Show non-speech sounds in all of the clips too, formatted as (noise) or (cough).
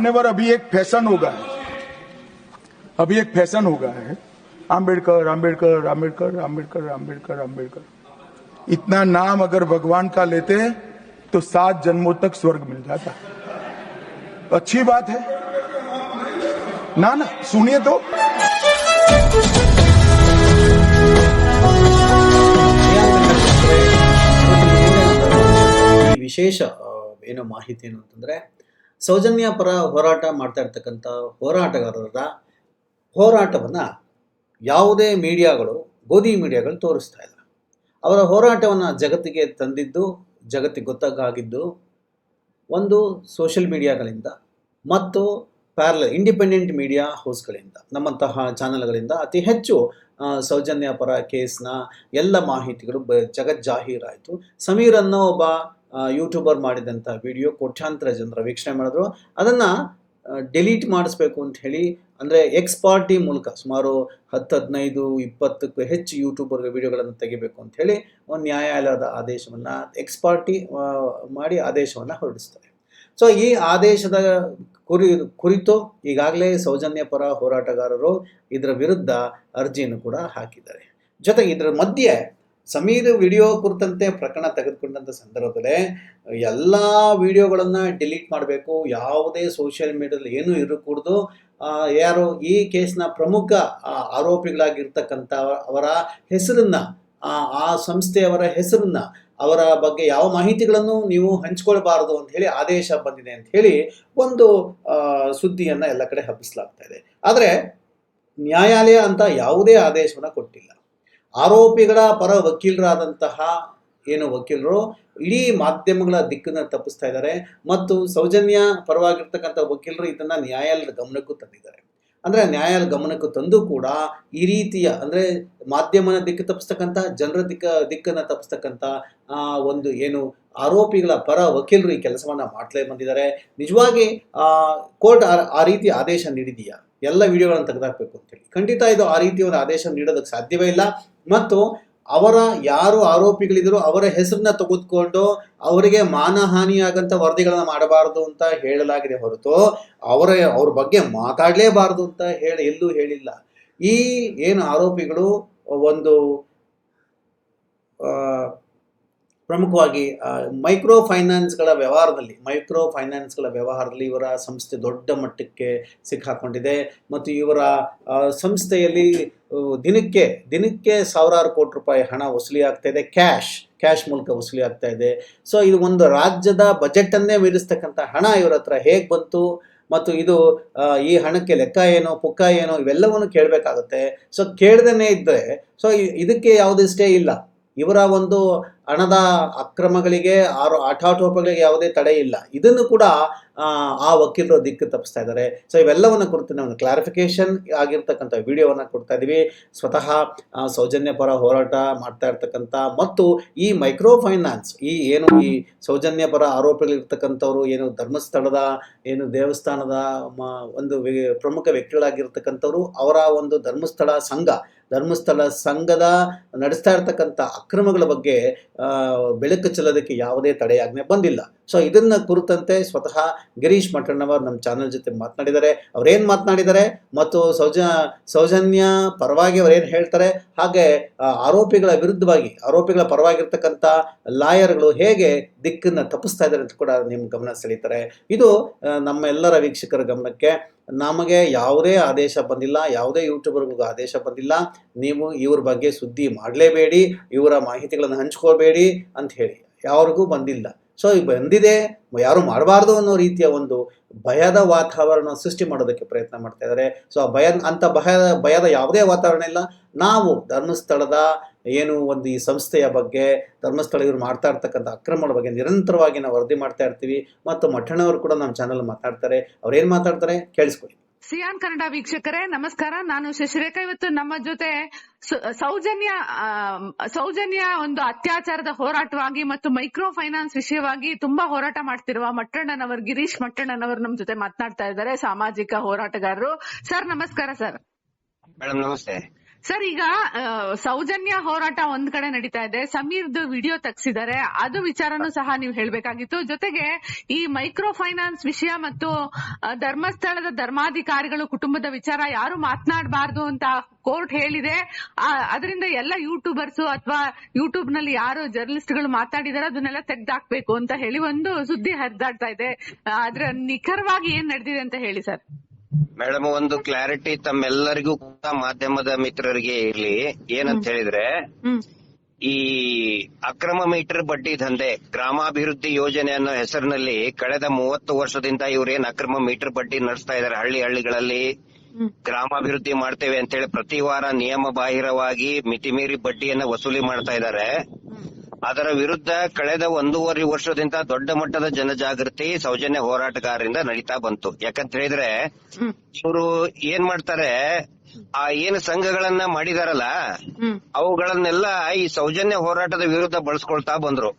मान्यवर अभी एक फैशन हो गया है अभी एक फैशन हो गया है आम्बेडकर आम्बेडकर आम्बेडकर आम्बेडकर आम्बेडकर आम्बेडकर इतना नाम अगर भगवान का लेते हैं तो सात जन्मों तक स्वर्ग मिल जाता है अच्छी बात है ना ना सुनिए तो ಈ ವಿಶೇಷ ಆ, ಏನು ಮಾಹಿತಿ ಏನು ಅಂತಂದ್ರೆ ಸೌಜನ್ಯ ಪರ ಹೋರಾಟ ಮಾಡ್ತಾ ಇರ್ತಕ್ಕಂಥ ಹೋರಾಟಗಾರರ ಹೋರಾಟವನ್ನು ಯಾವುದೇ ಮೀಡಿಯಾಗಳು, ಗೋಧಿ ಮೀಡಿಯಾಗಳು ತೋರಿಸ್ತಾ ಇಲ್ಲ. ಅವರ ಹೋರಾಟವನ್ನು ಜಗತ್ತಿಗೆ ತಂದಿದ್ದು, ಜಗತ್ತಿಗೆ ಗೊತ್ತಾಗಿದ್ದು ಒಂದು ಸೋಷಿಯಲ್ ಮೀಡಿಯಾಗಳಿಂದ ಮತ್ತು ಪ್ಯಾರಲ, ಇಂಡಿಪೆಂಡೆಂಟ್ ಮೀಡಿಯಾ ಹೌಸ್ಗಳಿಂದ, ನಮ್ಮಂತಹ ಚಾನೆಲ್ಗಳಿಂದ ಅತಿ ಹೆಚ್ಚು ಸೌಜನ್ಯ ಪರ ಕೇಸ್ನ ಎಲ್ಲ ಮಾಹಿತಿಗಳು ಬ ಜಗಜ್ಜಾಹೀರಾಯಿತು ಸಮೀರ್ ಅನ್ನೋ ಒಬ್ಬ ಯೂಟ್ಯೂಬರ್ ಮಾಡಿದಂಥ ವಿಡಿಯೋ ಕೋಟ್ಯಾಂತರ ಜನರ ವೀಕ್ಷಣೆ ಮಾಡಿದ್ರು. ಅದನ್ನು ಡಿಲೀಟ್ ಮಾಡಿಸ್ಬೇಕು ಅಂತ ಹೇಳಿ, ಅಂದರೆ ಎಕ್ಸ್ಪಾರ್ಟಿ ಮೂಲಕ ಸುಮಾರು ಹತ್ತು ಹದಿನೈದು, ಇಪ್ಪತ್ತಕ್ಕೂ ಹೆಚ್ಚು ಯೂಟ್ಯೂಬರ್ ವಿಡಿಯೋಗಳನ್ನು ತೆಗಿಬೇಕು ಅಂತ ಹೇಳಿ ಒಂದು ನ್ಯಾಯಾಲಯದ ಆದೇಶವನ್ನು ಎಕ್ಸ್ಪಾರ್ಟಿ ಮಾಡಿ ಆದೇಶವನ್ನು ಹೊರಡಿಸ್ತಾರೆ. ಸೊ ಈ ಆದೇಶದ ಕುರಿ, ಕುರಿತು ಈಗಾಗಲೇ ಸೌಜನ್ಯ ಪರ ಹೋರಾಟಗಾರರು ಇದರ ವಿರುದ್ಧ ಅರ್ಜಿಯನ್ನು ಕೂಡ ಹಾಕಿದ್ದಾರೆ. ಜೊತೆಗೆ ಇದರ ಮಧ್ಯೆ ಸಮೀರ್ ವಿಡಿಯೋ ಕುರಿತಂತೆ ಪ್ರಕರಣ ತೆಗೆದುಕೊಂಡಂಥ ಸಂದರ್ಭದಲ್ಲಿ, ಎಲ್ಲ ವಿಡಿಯೋಗಳನ್ನು ಡಿಲೀಟ್ ಮಾಡಬೇಕು, ಯಾವುದೇ ಸೋಷಿಯಲ್ ಮೀಡಿಯಾದಲ್ಲಿ ಏನೂ ಇರಕೂಡ್ದು ಯಾರು ಈ ಕೇಸ್ನ ಪ್ರಮುಖ ಆರೋಪಿಗಳಾಗಿರ್ತಕ್ಕಂಥ ಅವರ ಹೆಸರನ್ನು, ಆ ಸಂಸ್ಥೆಯವರ ಹೆಸರನ್ನ, ಅವರ ಬಗ್ಗೆ ಯಾವ ಮಾಹಿತಿಗಳನ್ನು ನೀವು ಹಂಚ್ಕೊಳ್ಬಾರದು ಅಂತ ಹೇಳಿ ಆದೇಶ ಬಂದಿದೆ ಅಂತ ಹೇಳಿ ಒಂದು ಸುದ್ದಿಯನ್ನ ಎಲ್ಲ ಕಡೆ ಹಬ್ಬಿಸಲಾಗ್ತಾ ಇದೆ. ಆದರೆ ನ್ಯಾಯಾಲಯ ಅಂತ ಯಾವುದೇ ಆದೇಶವನ್ನು ಕೊಟ್ಟಿಲ್ಲ. ಆರೋಪಿಗಳ ಪರ ವಕೀಲರಾದಂತಹ ಏನು ವಕೀಲರು ಇಡೀ ಮಾಧ್ಯಮಗಳ ದಿಕ್ಕನ್ನು ತಪ್ಪಿಸ್ತಾ ಇದ್ದಾರೆ ಮತ್ತು ಸೌಜನ್ಯ ಪರವಾಗಿರ್ತಕ್ಕಂಥ ವಕೀಲರು ಇದನ್ನ ನ್ಯಾಯಾಲಯದ ಗಮನಕ್ಕೂ ತಂದಿದ್ದಾರೆ. ಅಂದ್ರೆ ನ್ಯಾಯಾಲಯ ಗಮನಕ್ಕೂ ತಂದು ಕೂಡ ಈ ರೀತಿಯ ಅಂದ್ರೆ ಮಾಧ್ಯಮನ ದಿಕ್ಕು ತಪ್ಪಿಸ್ತಕ್ಕಂಥ, ಜನರ ದಿಕ್ಕ, ದಿಕ್ಕನ್ನ ತಪ್ಪಿಸ್ತಕ್ಕಂಥ ಒಂದು ಏನು ಆರೋಪಿಗಳ ಪರ ವಕೀಲರು ಈ ಕೆಲಸವನ್ನ ಮಾಡ್ಲೇ ಬಂದಿದ್ದಾರೆ. ನಿಜವಾಗಿ ಕೋರ್ಟ್ ಆ- ಆ ರೀತಿ ಆದೇಶ ನೀಡಿದೆಯಾ? ಎಲ್ಲ ವಿಡಿಯೋಗಳನ್ನು ತೆಗೆದಾಕಬೇಕು ಅಂತೇಳಿ. ಖಂಡಿತ ಇದು ಆ ರೀತಿ ಒಂದು ಆದೇಶ ನೀಡೋದಕ್ಕೆ ಸಾಧ್ಯವೇ ಇಲ್ಲ. ಮತ್ತು ಅವರ ಯಾರು ಆರೋಪಿಗಳಿದ್ರು ಅವರ ಹೆಸರನ್ನ ತೆಗೆದುಕೊಂಡು ಅವರಿಗೆ ಮಾನಹಾನಿಯಾಗಂತ ವರದಿಗಳನ್ನ ಮಾಡಬಾರದು ಅಂತ ಹೇಳಲಾಗಿದೆ ಹೊರತು ಅವರ ಅವ್ರ ಬಗ್ಗೆ ಮಾತಾಡಲೇಬಾರದು ಅಂತ ಹೇಳಿ ಎಲ್ಲೂ ಹೇಳಿಲ್ಲ. ಈ ಏನು ಆರೋಪಿಗಳು ಒಂದು ಆ, ಪ್ರಮುಖವಾಗಿ ಮೈಕ್ರೋ ಫೈನಾನ್ಸ್ಗಳ ವ್ಯವಹಾರದಲ್ಲಿ ಮೈಕ್ರೋ ಫೈನಾನ್ಸ್ಗಳ ವ್ಯವಹಾರದಲ್ಲಿ ಇವರ ಸಂಸ್ಥೆ ದೊಡ್ಡ ಮಟ್ಟಕ್ಕೆ ಸಿಕ್ಕಾಕೊಂಡಿದೆ. ಮತ್ತು ಇವರ ಸಂಸ್ಥೆಯಲ್ಲಿ ದಿನಕ್ಕೆ ದಿನಕ್ಕೆ ಸಾವಿರಾರು ಕೋಟಿ ರೂಪಾಯಿ ಹಣ ವಸೂಲಿ ಆಗ್ತಾ ಇದೆ. ಕ್ಯಾಶ್ ಕ್ಯಾಶ್ ಮೂಲಕ ವಸೂಲಿ ಆಗ್ತಾ ಇದೆ. ಸೊ, ಇದು ಒಂದು ರಾಜ್ಯದ ಬಜೆಟನ್ನೇ ಮೀರಿಸ್ತಕ್ಕಂಥ ಹಣ ಇವರ ಹತ್ರ ಹೇಗೆ ಬಂತು? ಮತ್ತು ಇದು ಈ ಹಣಕ್ಕೆ ಲೆಕ್ಕ ಏನು, ಪುಕ್ಕ ಏನು, ಇವೆಲ್ಲವನ್ನು ಕೇಳಬೇಕಾಗುತ್ತೆ. ಸೊ ಕೇಳ್ದೇ ಇದ್ದರೆ ಸೊ, ಇದಕ್ಕೆ ಯಾವುದೇ ಸ್ಟೇ ಇಲ್ಲ. ಇವರ ಒಂದು ಹಣದ ಅಕ್ರಮಗಳಿಗೆ ಆರು ಆಟಾಟೋಪಗಳಿಗೆ ಯಾವುದೇ ತಡೆ ಇಲ್ಲ. ಇದನ್ನು ಕೂಡ ಆ, ವಕೀಲರು ದಿಕ್ಕು ತಪ್ಪಿಸ್ತಾ ಇದ್ದಾರೆ. ಸೊ ಇವೆಲ್ಲವನ್ನು ಕುರಿತು ನಾವು ಕ್ಲಾರಿಫಿಕೇಶನ್ ಆಗಿರ್ತಕ್ಕಂಥ ವಿಡಿಯೋವನ್ನು ಕೊಡ್ತಾ ಇದ್ದೀವಿ ಸ್ವತಃ ಸೌಜನ್ಯ ಪರ ಹೋರಾಟ ಮಾಡ್ತಾ ಇರ್ತಕ್ಕಂಥ ಮತ್ತು ಈ ಮೈಕ್ರೋ ಫೈನಾನ್ಸ್ ಈ ಏನು ಈ ಸೌಜನ್ಯ ಪರ ಆರೋಪಿಗಳಿರ್ತಕ್ಕಂಥವ್ರು ಏನು ಧರ್ಮಸ್ಥಳದ ಏನು ದೇವಸ್ಥಾನದ ಒಂದು ಪ್ರಮುಖ ವ್ಯಕ್ತಿಗಳಾಗಿರ್ತಕ್ಕಂಥವ್ರು ಅವರ ಒಂದು ಧರ್ಮಸ್ಥಳ ಸಂಘ ಧರ್ಮಸ್ಥಳ ಸಂಘದ ನಡೆಸ್ತಾ ಇರ್ತಕ್ಕಂಥ ಅಕ್ರಮಗಳ ಬಗ್ಗೆ ಬೆಳಕು ಚೆಲ್ಲೋದಕ್ಕೆ ಯಾವುದೇ ತಡೆಯಾಜ್ಞೆ ಬಂದಿಲ್ಲ. ಸೊ ಇದನ್ನು ಕುರಿತಂತೆ ಸ್ವತಃ ಗಿರೀಶ್ ಮಠಣ್ಣವರು ನಮ್ಮ ಚಾನೆಲ್ ಜೊತೆ ಮಾತನಾಡಿದ್ದಾರೆ. ಅವರೇನು ಮಾತನಾಡಿದ್ದಾರೆ? ಮತ್ತು ಸೌಜ ಸೌಜನ್ಯ ಪರವಾಗಿ ಅವರೇನು ಹೇಳ್ತಾರೆ? ಹಾಗೆ ಆರೋಪಿಗಳ ವಿರುದ್ಧವಾಗಿ, ಆರೋಪಿಗಳ ಪರವಾಗಿರ್ತಕ್ಕಂಥ ಲಾಯರ್ಗಳು ಹೇಗೆ ದಿಕ್ಕನ್ನು ತಪ್ಪಿಸ್ತಾ ಇದ್ದಾರೆ ಅಂತ ಕೂಡ ನಿಮ್ಮ ಗಮನ ಸೆಳೀತಾರೆ. ಇದು ನಮ್ಮೆಲ್ಲರ ವೀಕ್ಷಕರ ಗಮನಕ್ಕೆ ನಮಗೆ ಯಾವುದೇ ಆದೇಶ ಬಂದಿಲ್ಲ, ಯಾವುದೇ ಯೂಟ್ಯೂಬರ್ಗೂ ಆದೇಶ ಬಂದಿಲ್ಲ. ನೀವು ಇವ್ರ ಬಗ್ಗೆ ಸುದ್ದಿ ಮಾಡಲೇಬೇಡಿ, ಇವರ ಮಾಹಿತಿಗಳನ್ನು ಹಂಚ್ಕೋಬೇಡಿ ಅಂತ ಹೇಳಿ. ಯಾರಿಗೂ ಬಂದಿಲ್ಲ. ಸೊ ಈ ಬಂದಿದೆ, ಯಾರು ಮಾಡಬಾರ್ದು ಅನ್ನೋ ರೀತಿಯ ಒಂದು ಭಯದ ವಾತಾವರಣ ಸೃಷ್ಟಿ ಮಾಡೋದಕ್ಕೆ ಪ್ರಯತ್ನ ಮಾಡ್ತಾ ಇದ್ದಾರೆ. ಸೊ ಆ ಭಯ ಅಂತ ಭಯದ ಭಯದ ಯಾವುದೇ ವಾತಾವರಣ ಇಲ್ಲ. ನಾವು ಧರ್ಮಸ್ಥಳದ ಏನು ಒಂದು ಈ ಸಂಸ್ಥೆಯ ಬಗ್ಗೆ ಧರ್ಮಸ್ಥಳ ಇವರು ಮಾಡ್ತಾ ಇರ್ತಕ್ಕಂಥ ಅಕ್ರಮಗಳ ಬಗ್ಗೆ ನಿರಂತರವಾಗಿ ನಾವು ವರದಿ ಮಾಡ್ತಾ ಇರ್ತೀವಿ. ಮತ್ತು ಮಠಣ್ಣವರು ಕೂಡ ನಮ್ಮ ಚಾನಲ್ ಮಾತಾಡ್ತಾರೆ. ಅವ್ರೇನು ಮಾತಾಡ್ತಾರೆ? ಕೇಳಿಸ್ಕೊಳ್ಳಿ. ಸಿಯಾನ್ ಕನ್ನಡ ವೀಕ್ಷಕರೇ ನಮಸ್ಕಾರ. ನಾನು ಶಶಿರೇಖಾ. ಇವತ್ತು ನಮ್ಮ ಜೊತೆ ಸು- ಸೌಜನ್ಯ ಸೌಜನ್ಯ ಒಂದು ಅತ್ಯಾಚಾರದ ಹೋರಾಟವಾಗಿ ಮತ್ತು ಮೈಕ್ರೋ ಫೈನಾನ್ಸ್ ವಿಷಯವಾಗಿ ತುಂಬಾ ಹೋರಾಟ ಮಾಡ್ತಿರುವ ಮಟ್ಟಣ್ಣನವರು ಗಿರೀಶ್ ಮಟ್ಟಣ್ಣನವರು ನಮ್ಮ ಜೊತೆ ಮಾತನಾಡ್ತಾ ಇದ್ದಾರೆ ಸಾಮಾಜಿಕ ಹೋರಾಟಗಾರರು. ಸರ್ ನಮಸ್ಕಾರ ಸರ್. ಮೇಡಮ್ ನಮಸ್ತೆ. ಸರ್, ಈಗ ಸೌಜನ್ಯ ಹೋರಾಟ ಒಂದ್ ಕಡೆ ನಡೀತಾ ಇದೆ. ಸಮೀರ್ದು ವಿಡಿಯೋ ತೆಗ್ಸಿದ್ದಾರೆ. ಅದು ವಿಚಾರನೂ ಸಹ ನೀವು ಹೇಳ್ಬೇಕಾಗಿತ್ತು. ಜೊತೆಗೆ ಈ ಮೈಕ್ರೋ ಫೈನಾನ್ಸ್ ವಿಷಯ ಮತ್ತು ಧರ್ಮಸ್ಥಳದ ಧರ್ಮಾಧಿಕಾರಿಗಳು ಕುಟುಂಬದ ವಿಚಾರ ಯಾರು ಮಾತನಾಡಬಾರ್ದು ಅಂತ ಕೋರ್ಟ್ ಹೇಳಿದೆ. ಅದರಿಂದ ಎಲ್ಲ ಯೂಟ್ಯೂಬರ್ಸ್ ಅಥವಾ ಯೂಟ್ಯೂಬ್ನಲ್ಲಿ ಯಾರು ಜರ್ನಲಿಸ್ಟ್ಗಳು ಮಾತಾಡಿದಾರೆ ಅದನ್ನೆಲ್ಲ ತೆಗ್ದಾಕ್ಬೇಕು ಅಂತ ಹೇಳಿ ಒಂದು ಸುದ್ದಿ ಹರಿದಾಡ್ತಾ ಇದೆ. ಅದ್ರ ನಿಖರವಾಗಿ ಏನ್ ನಡೆದಿದೆ ಅಂತ ಹೇಳಿ ಸರ್. ಮೇಡಮ್ ಒಂದು ಕ್ಲಾರಿಟಿ ತಮ್ಮೆಲ್ಲರಿಗೂ ಕೂಡ ಮಾಧ್ಯಮದ ಮಿತ್ರರಿಗೆ ಇರ್ಲಿ. ಏನಂತ ಹೇಳಿದ್ರೆ ಈ ಅಕ್ರಮ ಮೀಟರ್ ಬಡ್ಡಿ ದಂಧೆ ಗ್ರಾಮಾಭಿವೃದ್ಧಿ ಯೋಜನೆ ಅನ್ನೋ ಹೆಸರಿನಲ್ಲಿ ಕಳೆದ ಮೂವತ್ತು ವರ್ಷದಿಂದ ಇವ್ರೇನ್ ಅಕ್ರಮ ಮೀಟರ್ ಬಡ್ಡಿ ನಡೆಸ್ತಾ ಇದಾರೆ. ಹಳ್ಳಿ ಹಳ್ಳಿಗಳಲ್ಲಿ ಗ್ರಾಮಾಭಿವೃದ್ಧಿ ಮಾಡ್ತೇವೆ ಅಂತೇಳಿ ಪ್ರತಿ ವಾರ ನಿಯಮ ಬಾಹಿರವಾಗಿ ಮಿತಿಮೀರಿ ಬಡ್ಡಿಯನ್ನ ವಸೂಲಿ ಮಾಡ್ತಾ ಇದ್ದಾರೆ ಅದರ ವಿರುದ್ಧ ಕಳೆದ ಒಂದೂವರೆ ವರ್ಷದಿಂದ ದೊಡ್ಡ ಮಟ್ಟದ ಜನಜಾಗೃತಿ ಸೌಜನ್ಯ ಹೋರಾಟಗಾರರಿಂದ ನಡೀತಾ ಬಂತು. ಯಾಕಂತ ಹೇಳಿದ್ರೆ ಇವರು ಏನ್ ಮಾಡ್ತಾರೆ ಆ ಏನು ಸಂಘಗಳನ್ನ ಮಾಡಿದಾರಲ್ಲ ಅವುಗಳನ್ನೆಲ್ಲ ಈ ಸೌಜನ್ಯ ಹೋರಾಟದ ವಿರುದ್ಧ ಬಳಸ್ಕೊಳ್ತಾ ಬಂದ್ರು.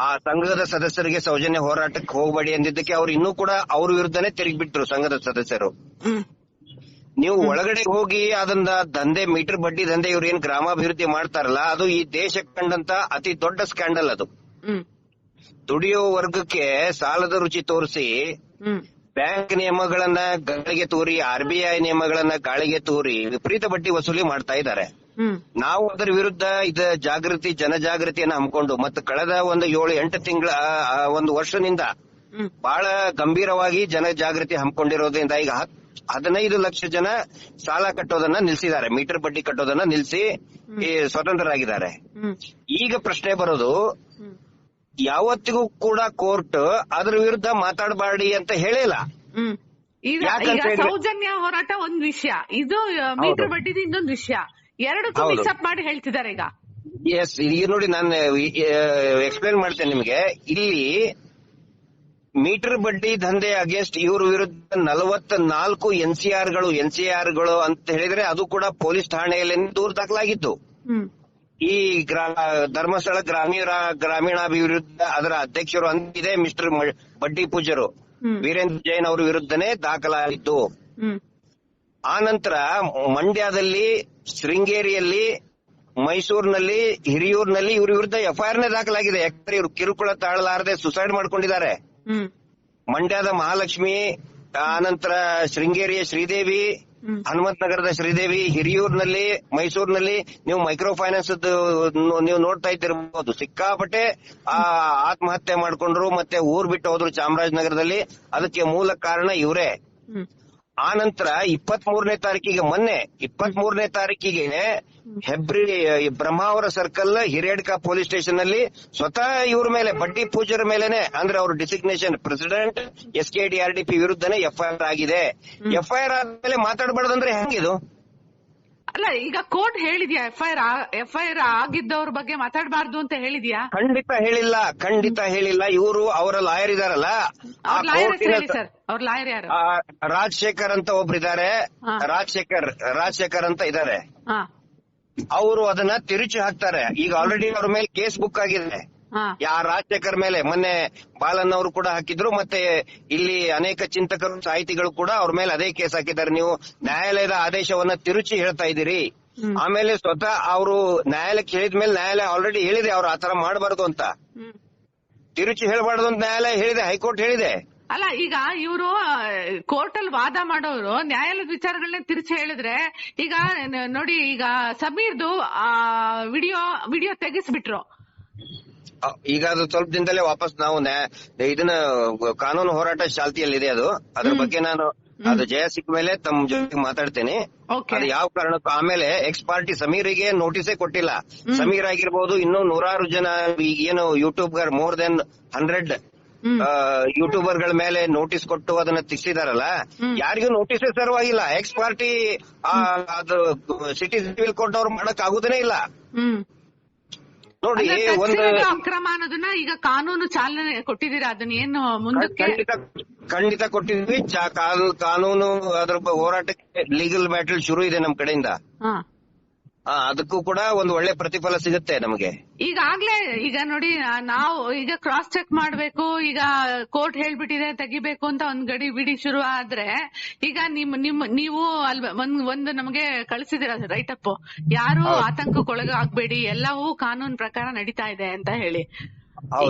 ಆ ಸಂಘದ ಸದಸ್ಯರಿಗೆ ಸೌಜನ್ಯ ಹೋರಾಟಕ್ಕೆ ಹೋಗಬೇಡಿ ಅಂದಿದ್ದಕ್ಕೆ ಅವ್ರು ಇನ್ನೂ ಕೂಡ ಅವ್ರ ವಿರುದ್ಧನೇ ತಿರುಗಿಬಿಟ್ರು ಸಂಘದ ಸದಸ್ಯರು. ನೀವು ಒಳಗಡೆ ಹೋಗಿ ಅದನ್ನ ದಂಧೆ ಮೀಟರ್ ಬಡ್ಡಿ ದಂಧೆ ಇವ್ರು ಏನ್ ಗ್ರಾಮಾಭಿವೃದ್ಧಿ ಮಾಡ್ತಾರಲ್ಲ ಅದು ಈ ದೇಶ ಕಂಡಂತ ಅತಿ ದೊಡ್ಡ ಸ್ಕ್ಯಾಂಡಲ್ ಅದು. ದುಡಿಯೋ ವರ್ಗಕ್ಕೆ ಸಾಲದ ರುಚಿ ತೋರಿಸಿ ಬ್ಯಾಂಕ್ ನಿಯಮಗಳನ್ನ ಗಾಳಿಗೆ ತೋರಿ ಆರ್ ಬಿ ಐ ನಿಯಮಗಳನ್ನ ಗಾಳಿಗೆ ತೋರಿ ವಿಪರೀತ ಬಡ್ಡಿ ವಸೂಲಿ ಮಾಡ್ತಾ ಇದ್ದಾರೆ. ನಾವು ಅದರ ವಿರುದ್ಧ ಇದ ಜಾಗೃತಿ ಜನಜಾಗೃತಿಯನ್ನ ಹಮ್ಮಿಕೊಂಡು ಮತ್ತೆ ಕಳೆದ ಒಂದು ಏಳು ಎಂಟು ತಿಂಗಳ ಒಂದು ವರ್ಷದಿಂದ ಬಹಳ ಗಂಭೀರವಾಗಿ ಜನಜಾಗೃತಿ ಹಮ್ಮಿಕೊಂಡಿರೋದ್ರಿಂದ ಈಗ ಹತ್- ಹದಿನೈದು ಲಕ್ಷ ಜನ ಸಾಲ ಕಟ್ಟೋದನ್ನ ನಿಲ್ಸಿದ್ದಾರೆ ಮೀಟರ್ ಬಡ್ಡಿ ಕಟ್ಟೋದನ್ನ ನಿಲ್ಸಿ ಸ್ವತಂತ್ರರಾಗಿದ್ದಾರೆ. ಈಗ ಪ್ರಶ್ನೆ ಬರೋದು ಯಾವತ್ತಿಗೂ ಕೂಡ ಕೋರ್ಟ್ ಅದರ ವಿರುದ್ಧ ಮಾತಾಡಬಾರ್ಡಿ ಅಂತ ಹೇಳಿಲ್ಲ ಸೌಜನ್ಯ ಹೋರಾಟ ಒಂದ್ ವಿಷಯ ಇದು ಮೀಟರ್ ಬಡ್ಡಿದು ಇನ್ನೊಂದು ವಿಷಯ. ಎರಡಕ್ಕೂ ಹೌದು. ಮಿಕ್ಸಪ್ ಮಾಡಿ ಹೇಳ್ತಿದ್ದಾರೆ ಈಗ. ಎಸ್ ಈಗ ನೋಡಿ ನಾನು ಎಕ್ಸ್ಪ್ಲೇನ್ ಮಾಡ್ತೇನೆ ನಿಮಗೆ. ಇಲ್ಲಿ ಮೀಟರ್ ಬಡ್ಡಿ ದಂಧೆ ಅಗೇನ್ಸ್ಟ್ ಇವ್ರ ವಿರುದ್ಧ ನಲವತ್ತ ನಾಲ್ಕು ಎನ್ ಸಿ ಆರ್ಗಳು ಎನ್ ಸಿ ಆರ್ಗಳು ಅಂತ ಹೇಳಿದ್ರೆ ಅದು ಕೂಡ ಪೊಲೀಸ್ ಠಾಣೆಯಲ್ಲಿ ದೂರು ದಾಖಲಾಗಿತ್ತು. ಈ ಧರ್ಮಸ್ಥಳ ಗ್ರಾಮೀಣ ಗ್ರಾಮೀಣಾಭಿವೃದ್ಧಿ ಅದರ ಅಧ್ಯಕ್ಷರು ಅಂತಿದೆ ಮಿಸ್ಟರ್ ಬಡ್ಡಿ ಪೂಜರು. ವೀರೇಂದ್ರ ಜೈನ್ ಅವರ ವಿರುದ್ಧನೇ ದಾಖಲಾಗಿತ್ತು. ಆ ನಂತರ ಮಂಡ್ಯದಲ್ಲಿ ಶೃಂಗೇರಿಯಲ್ಲಿ ಮೈಸೂರಿನಲ್ಲಿ ಹಿರಿಯೂರಿನಲ್ಲಿ ಇವರ ವಿರುದ್ಧ ಎಫ್ಐಆರ್ ನೇ ದಾಖಲಾಗಿದೆ. ಯಾಕಂದ್ರೆ ಇವ್ರು ಕಿರುಕುಳ ತಾಳಲಾರದೆ ಸುಸೈಡ್ ಮಾಡ್ಕೊಂಡಿದ್ದಾರೆ. ಮಂಡ್ಯದ ಮಹಾಲಕ್ಷ್ಮಿ ಆನಂತರ ಶೃಂಗೇರಿಯ ಶ್ರೀದೇವಿ ಹನುಮಂತ ನಗರದ ಶ್ರೀದೇವಿ ಹಿರಿಯೂರ್ನಲ್ಲಿ ಮೈಸೂರಿನಲ್ಲಿ ನೀವು ಮೈಕ್ರೋ ಫೈನಾನ್ಸ್ ನೀವು ನೋಡ್ತಾ ಇದ್ದಿರಬಹುದು. ಸಿಕ್ಕಾಪಟ್ಟೆ ಆ ಆತ್ಮಹತ್ಯೆ ಮಾಡ್ಕೊಂಡ್ರು ಮತ್ತೆ ಊರ್ ಬಿಟ್ಟು ಹೋದ್ರು ಚಾಮರಾಜನಗರದಲ್ಲಿ ಅದಕ್ಕೆ ಮೂಲ ಕಾರಣ ಇವರೇ. ಆ ನಂತರ ಇಪ್ಪತ್ ಮೂರನೇ ತಾರೀಕಿಗೆ ಮೊನ್ನೆ ಇಪ್ಪತ್ ಮೂರನೇ ತಾರೀಕಿಗೆ ಹೆಬ್ರಿ ಬ್ರಹ್ಮಾವರ ಸರ್ಕಲ್ ಹಿರೇಡ್ಕ ಪೊಲೀಸ್ ಸ್ಟೇಷನ್ನಲ್ಲಿ ಸ್ವತಃ ಇವ್ರ ಮೇಲೆ ಬಡ್ಡಿ ಪೂಜರ ಮೇಲೆನೆ ಅಂದ್ರೆ ಅವ್ರ designation president S K D R D P ವಿರುದ್ಧನೇ FIR ಆಗಿದೆ. ಎಫ್ಐಆರ್ ಆದ್ಮೇಲೆ ಮಾತಾಡಬಾರ್ದಂದ್ರೆ ಹೆಂಗಿದು ಅಲ್ಲ ಈಗ court ಹೇಳಿದ್ಯಾ F I R F I R ಆಗಿದ್ದವ್ರ ಬಗ್ಗೆ ಮಾತಾಡಬಾರ್ದು ಅಂತ ಹೇಳಿದ್ಯಾ? ಖಂಡಿತ ಹೇಳಿಲ್ಲ ಖಂಡಿತ ಹೇಳಿಲ್ಲ. ಇವರು ಅವರ ಲಾಯರ್ ಇದಾರಲ್ಲ ಅವ್ರ ಲಾಯರ್ ಯಾರು? ರಾಜಶೇಖರ್ ಅಂತ ಒಬ್ರು ಇದಾರೆ ರಾಜಶೇಖರ್ ರಾಜಶೇಖರ್ ಅಂತ ಇದಾರೆ. ಅವರು ಅದನ್ನ ತಿರುಚಿ ಹಾಕ್ತಾರೆ. ಈಗ ಆಲ್ರೆಡಿ ಅವ್ರ ಮೇಲೆ ಕೇಸ್ ಬುಕ್ ಆಗಿದೆ. ಯಾ ರಾಜಶೇಖರ್ ಮೇಲೆ? ಮೊನ್ನೆ ಬಾಲನ್ ಅವರು ಕೂಡ ಹಾಕಿದ್ರು ಮತ್ತೆ ಇಲ್ಲಿ ಅನೇಕ ಚಿಂತಕರು ಸಾಹಿತಿಗಳು ಕೂಡ ಅವ್ರ ಮೇಲೆ ಅದೇ ಕೇಸ್ ಹಾಕಿದ್ದಾರೆ. ನೀವು ನ್ಯಾಯಾಲಯದ ಆದೇಶವನ್ನ ತಿರುಚಿ ಹೇಳ್ತಾ ಇದ್ದೀರಿ. ಆಮೇಲೆ ಸ್ವತಃ ಅವರು ನ್ಯಾಯಾಲಯಕ್ಕೆ ಹೇಳಿದ ಮೇಲೆ ನ್ಯಾಯಾಲಯ ಆಲ್ರೆಡಿ ಹೇಳಿದೆ ಅವ್ರು ಆತರ ಮಾಡಬಾರದು ಅಂತ. ತಿರುಚಿ ಹೇಳಬಾರ್ದು ಅಂತ ನ್ಯಾಯಾಲಯ ಹೇಳಿದೆ ಹೈಕೋರ್ಟ್ ಹೇಳಿದೆ. ಅಲ್ಲ ಈಗ ಇವರು ಕೋರ್ಟ್ ಅಲ್ಲಿ ವಾದ ಮಾಡೋರು ನ್ಯಾಯಾಲಯದ ವಿಚಾರಗಳನ್ನ ತಿರ್ಚಿ ಹೇಳಿದ್ರೆ ಈಗ ನೋಡಿ ಈಗ ಸಮೀರ್ದು ಆ ವಿಡಿಯೋ ವಿಡಿಯೋ ತೆಗಿಸ್ಬಿಟ್ರು. ಈಗ ಅದು ಸ್ವಲ್ಪ ದಿನದಲ್ಲೇ ವಾಪಸ್ ನಾವು ಇದನ್ನ ಕಾನೂನು ಹೋರಾಟ ಚಾಲ್ತಿಯಲ್ಲಿದೆ ಅದು. ಅದ್ರ ಬಗ್ಗೆ ನಾನು ಅದು ಜಯ ಸಿಕ್ಕ ಮೇಲೆ ತಮ್ಮ ಜೊತೆ ಮಾತಾಡ್ತೇನೆ. ಅದು ಯಾವ ಕಾರಣಕ್ಕೂ ಆಮೇಲೆ ಎಕ್ಸ್ ಪಾರ್ಟಿ ಸಮೀರಿಗೆ ನೋಟಿಸೇ ಕೊಟ್ಟಿಲ್ಲ. ಸಮೀರ್ ಆಗಿರ್ಬೋದು ಇನ್ನೂ ನೂರಾರು ಜನ ಈಗ ಏನು ಯೂಟ್ಯೂಬ್ ಮೋರ್ ದೆನ್ ಹಂಡ್ರೆಡ್. ಯೂಟ್ಯೂಬರ್ಗಳ ಮೇಲೆ ನೋಟಿಸ್ ಕೊಟ್ಟು ಅದನ್ನ ತಿಕ್ಸಿದಾರಲ್ಲ ಯಾರಿಗೂ ನೋಟಿಸೇ ಸರ್ವಾಗಿಲ್ಲ. ಎಕ್ಸ್ ಪಾರ್ಟಿ ಅದು ಸಿಟಿ ಸಿವಿಲ್ ಕೋರ್ಟ್ ಅವ್ರು ಮಾಡಕ್ ಆಗುದೇ ಇಲ್ಲ. ನೋಡಿ ಒಂದು ಅಕ್ರಮ ಅನ್ನೋದನ್ನ ಈಗ ಕಾನೂನು ಚಾಲನೆ ಕೊಟ್ಟಿದ್ದೀರಾ? ಅದನ್ನ ಏನು ಮುಂದಕ್ಕೆ ಖಂಡಿತ ಖಂಡಿತ ಕೊಟ್ಟಿದ್ವಿ ಚಾ- ಕಾನೂನು ಅದ್ರ ಹೋರಾಟಕ್ಕೆ ಲೀಗಲ್ ಬ್ಯಾಟಲ್ ಶುರು ಇದೆ ನಮ್ ಕಡೆಯಿಂದ ಅದಕ್ಕೂ ಕೂಡ ಒಂದು ಒಳ್ಳೆ ಪ್ರತಿಫಲ ಸಿಗುತ್ತೆ ನಮಗೆ. ಈಗಾಗ್ಲೇ ಈಗ ನೋಡಿ ನಾವು ಈಗ ಕ್ರಾಸ್ ಚೆಕ್ ಮಾಡ್ಬೇಕು ಈಗ ಕೋರ್ಟ್ ಹೇಳ್ಬಿಟ್ಟಿದೆ ತೆಗಿಬೇಕು ಅಂತ ಒಂದ್ ಗಡಿ ಬಿಡಿ ಶುರು ಆದ್ರೆ ಈಗ ನಿಮ್ ನಿಮ್ ನೀವು ಅಲ್ವ ಒಂದ್ ಒಂದು ನಮಗೆ ಕಳಿಸಿದಿರ ರೈಟ್ ಅಪ್ ಯಾರು ಆತಂಕಕ್ಕೊಳಗಾಗ್ಬೇಡಿ ಎಲ್ಲವೂ ಕಾನೂನು ಪ್ರಕಾರ ನಡೀತಾ ಇದೆ ಅಂತ ಹೇಳಿ.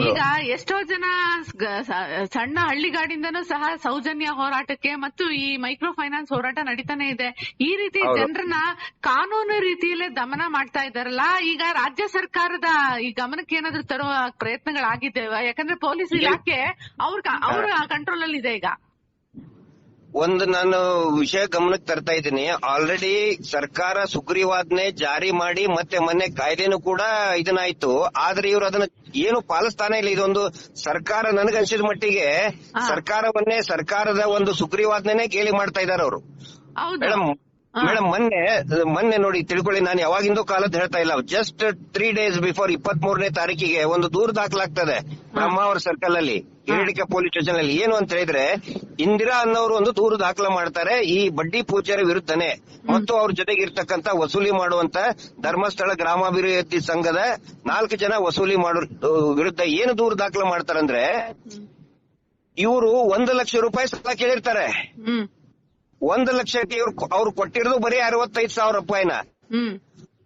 ಈಗ ಎಷ್ಟೋ ಜನ ಸಣ್ಣ ಹಳ್ಳಿಗಾಡಿಂದನೂ ಸಹ ಸೌಜನ್ಯ ಹೋರಾಟಕ್ಕೆ ಮತ್ತು ಈ ಮೈಕ್ರೋ ಫೈನಾನ್ಸ್ ಹೋರಾಟ ನಡೀತಾನೆ ಇದೆ. ಈ ರೀತಿ. ಜನರನ್ನ ಕಾನೂನು ರೀತಿಯಲ್ಲೇ ದಮನ ಮಾಡ್ತಾ ಇದಾರಲ್ಲ ಈಗ ರಾಜ್ಯ ಸರ್ಕಾರದ ಈ ಗಮನಕ್ಕೆ ಏನಾದ್ರು ತರುವ ಪ್ರಯತ್ನಗಳಾಗಿದ್ದೇವ? ಯಾಕಂದ್ರೆ ಪೊಲೀಸ್ ಇಲಾಖೆ ಅವ್ರ ಅವ್ರ ಕಂಟ್ರೋಲ್ ಅಲ್ಲಿ ಇದೆ ಈಗ. ಒಂದು ನಾನು ವಿಷಯ ಗಮನಕ್ಕೆ ತರ್ತಾ ಇದ್ದೀನಿ. ಆಲ್ರೆಡಿ ಸರ್ಕಾರ ಸುಗ್ರೀವಾಜ್ಞೆ ಜಾರಿ ಮಾಡಿ ಮತ್ತೆ ಮೊನ್ನೆ ಕಾಯ್ದೆನೂ ಕೂಡ ಇದನ್ನಾಯ್ತು. ಆದ್ರೆ ಇವರು ಅದನ್ನ ಏನು ಪಾಲಿಸ್ತಾನೆ ಇಲ್ಲ. ಇದೊಂದು ಸರ್ಕಾರ ನನಗನ್ಸಿದ ಮಟ್ಟಿಗೆ ಸರ್ಕಾರವನ್ನೇ ಸರ್ಕಾರದ ಒಂದು ಸುಗ್ರೀವಾಜ್ಞೆನೇ ಗೇಲಿ ಮಾಡ್ತಾ ಇದ್ದಾರೆ ಅವರು. ಮೇಡಮ್. ಮೇಡಮ್ ಮೊನ್ನೆ ಮೊನ್ನೆ ನೋಡಿ ತಿಳ್ಕೊಳ್ಳಿ ನಾನು ಯಾವಾಗಿಂದೋ ಕಾಲದ ಹೇಳ್ತಾ ಇಲ್ಲ. ಜಸ್ಟ್ ತ್ರೀ ಡೇಸ್ ಬಿಫೋರ್ ಇಪ್ಪತ್ ಮೂರನೇ ತಾರೀಕಿಗೆ ಒಂದು ದೂರು ದಾಖಲಾಗ್ತದೆ ಬ್ರಹ್ಮಾವರ ಸರ್ಕಲ್ ಅಲ್ಲಿ ಹಿರಡಿಕೆ ಪೊಲೀಸ್ ಸ್ಟೇಷನ್ ಅಲ್ಲಿ. ಏನು ಅಂತ ಹೇಳಿದ್ರೆ ಇಂದಿರಾ ಅನ್ನೋರು ಒಂದು ದೂರು ದಾಖಲೆ ಮಾಡ್ತಾರೆ ಈ ಬಡ್ಡಿ ಪೂಜಾರಿ ವಿರುದ್ಧನೇ. ಮತ್ತು ಅವ್ರ ಜೊತೆಗೆ ಇರ್ತಕ್ಕಂತ ವಸೂಲಿ ಮಾಡುವಂತ ಧರ್ಮಸ್ಥಳ ಗ್ರಾಮಾಭಿವೃದ್ಧಿ ಸಂಘದ ನಾಲ್ಕು ಜನ ವಸೂಲಿ ಮಾಡೋ ವಿರುದ್ಧ ಏನು ದೂರು ದಾಖಲೆ ಮಾಡ್ತಾರಂದ್ರೆ ಇವರು ಒಂದು ಲಕ್ಷ ರೂಪಾಯಿ ಸಾಲ ಕೇಳಿರ್ತಾರೆ. ಒಂದು ಲಕ್ಷಕ್ಕೆ ಇವ್ರು ಅವ್ರು ಕೊಟ್ಟಿರೋದು ಬರೀ ಅರವತ್ತೈದು ಸಾವಿರ ರೂಪಾಯಿನ.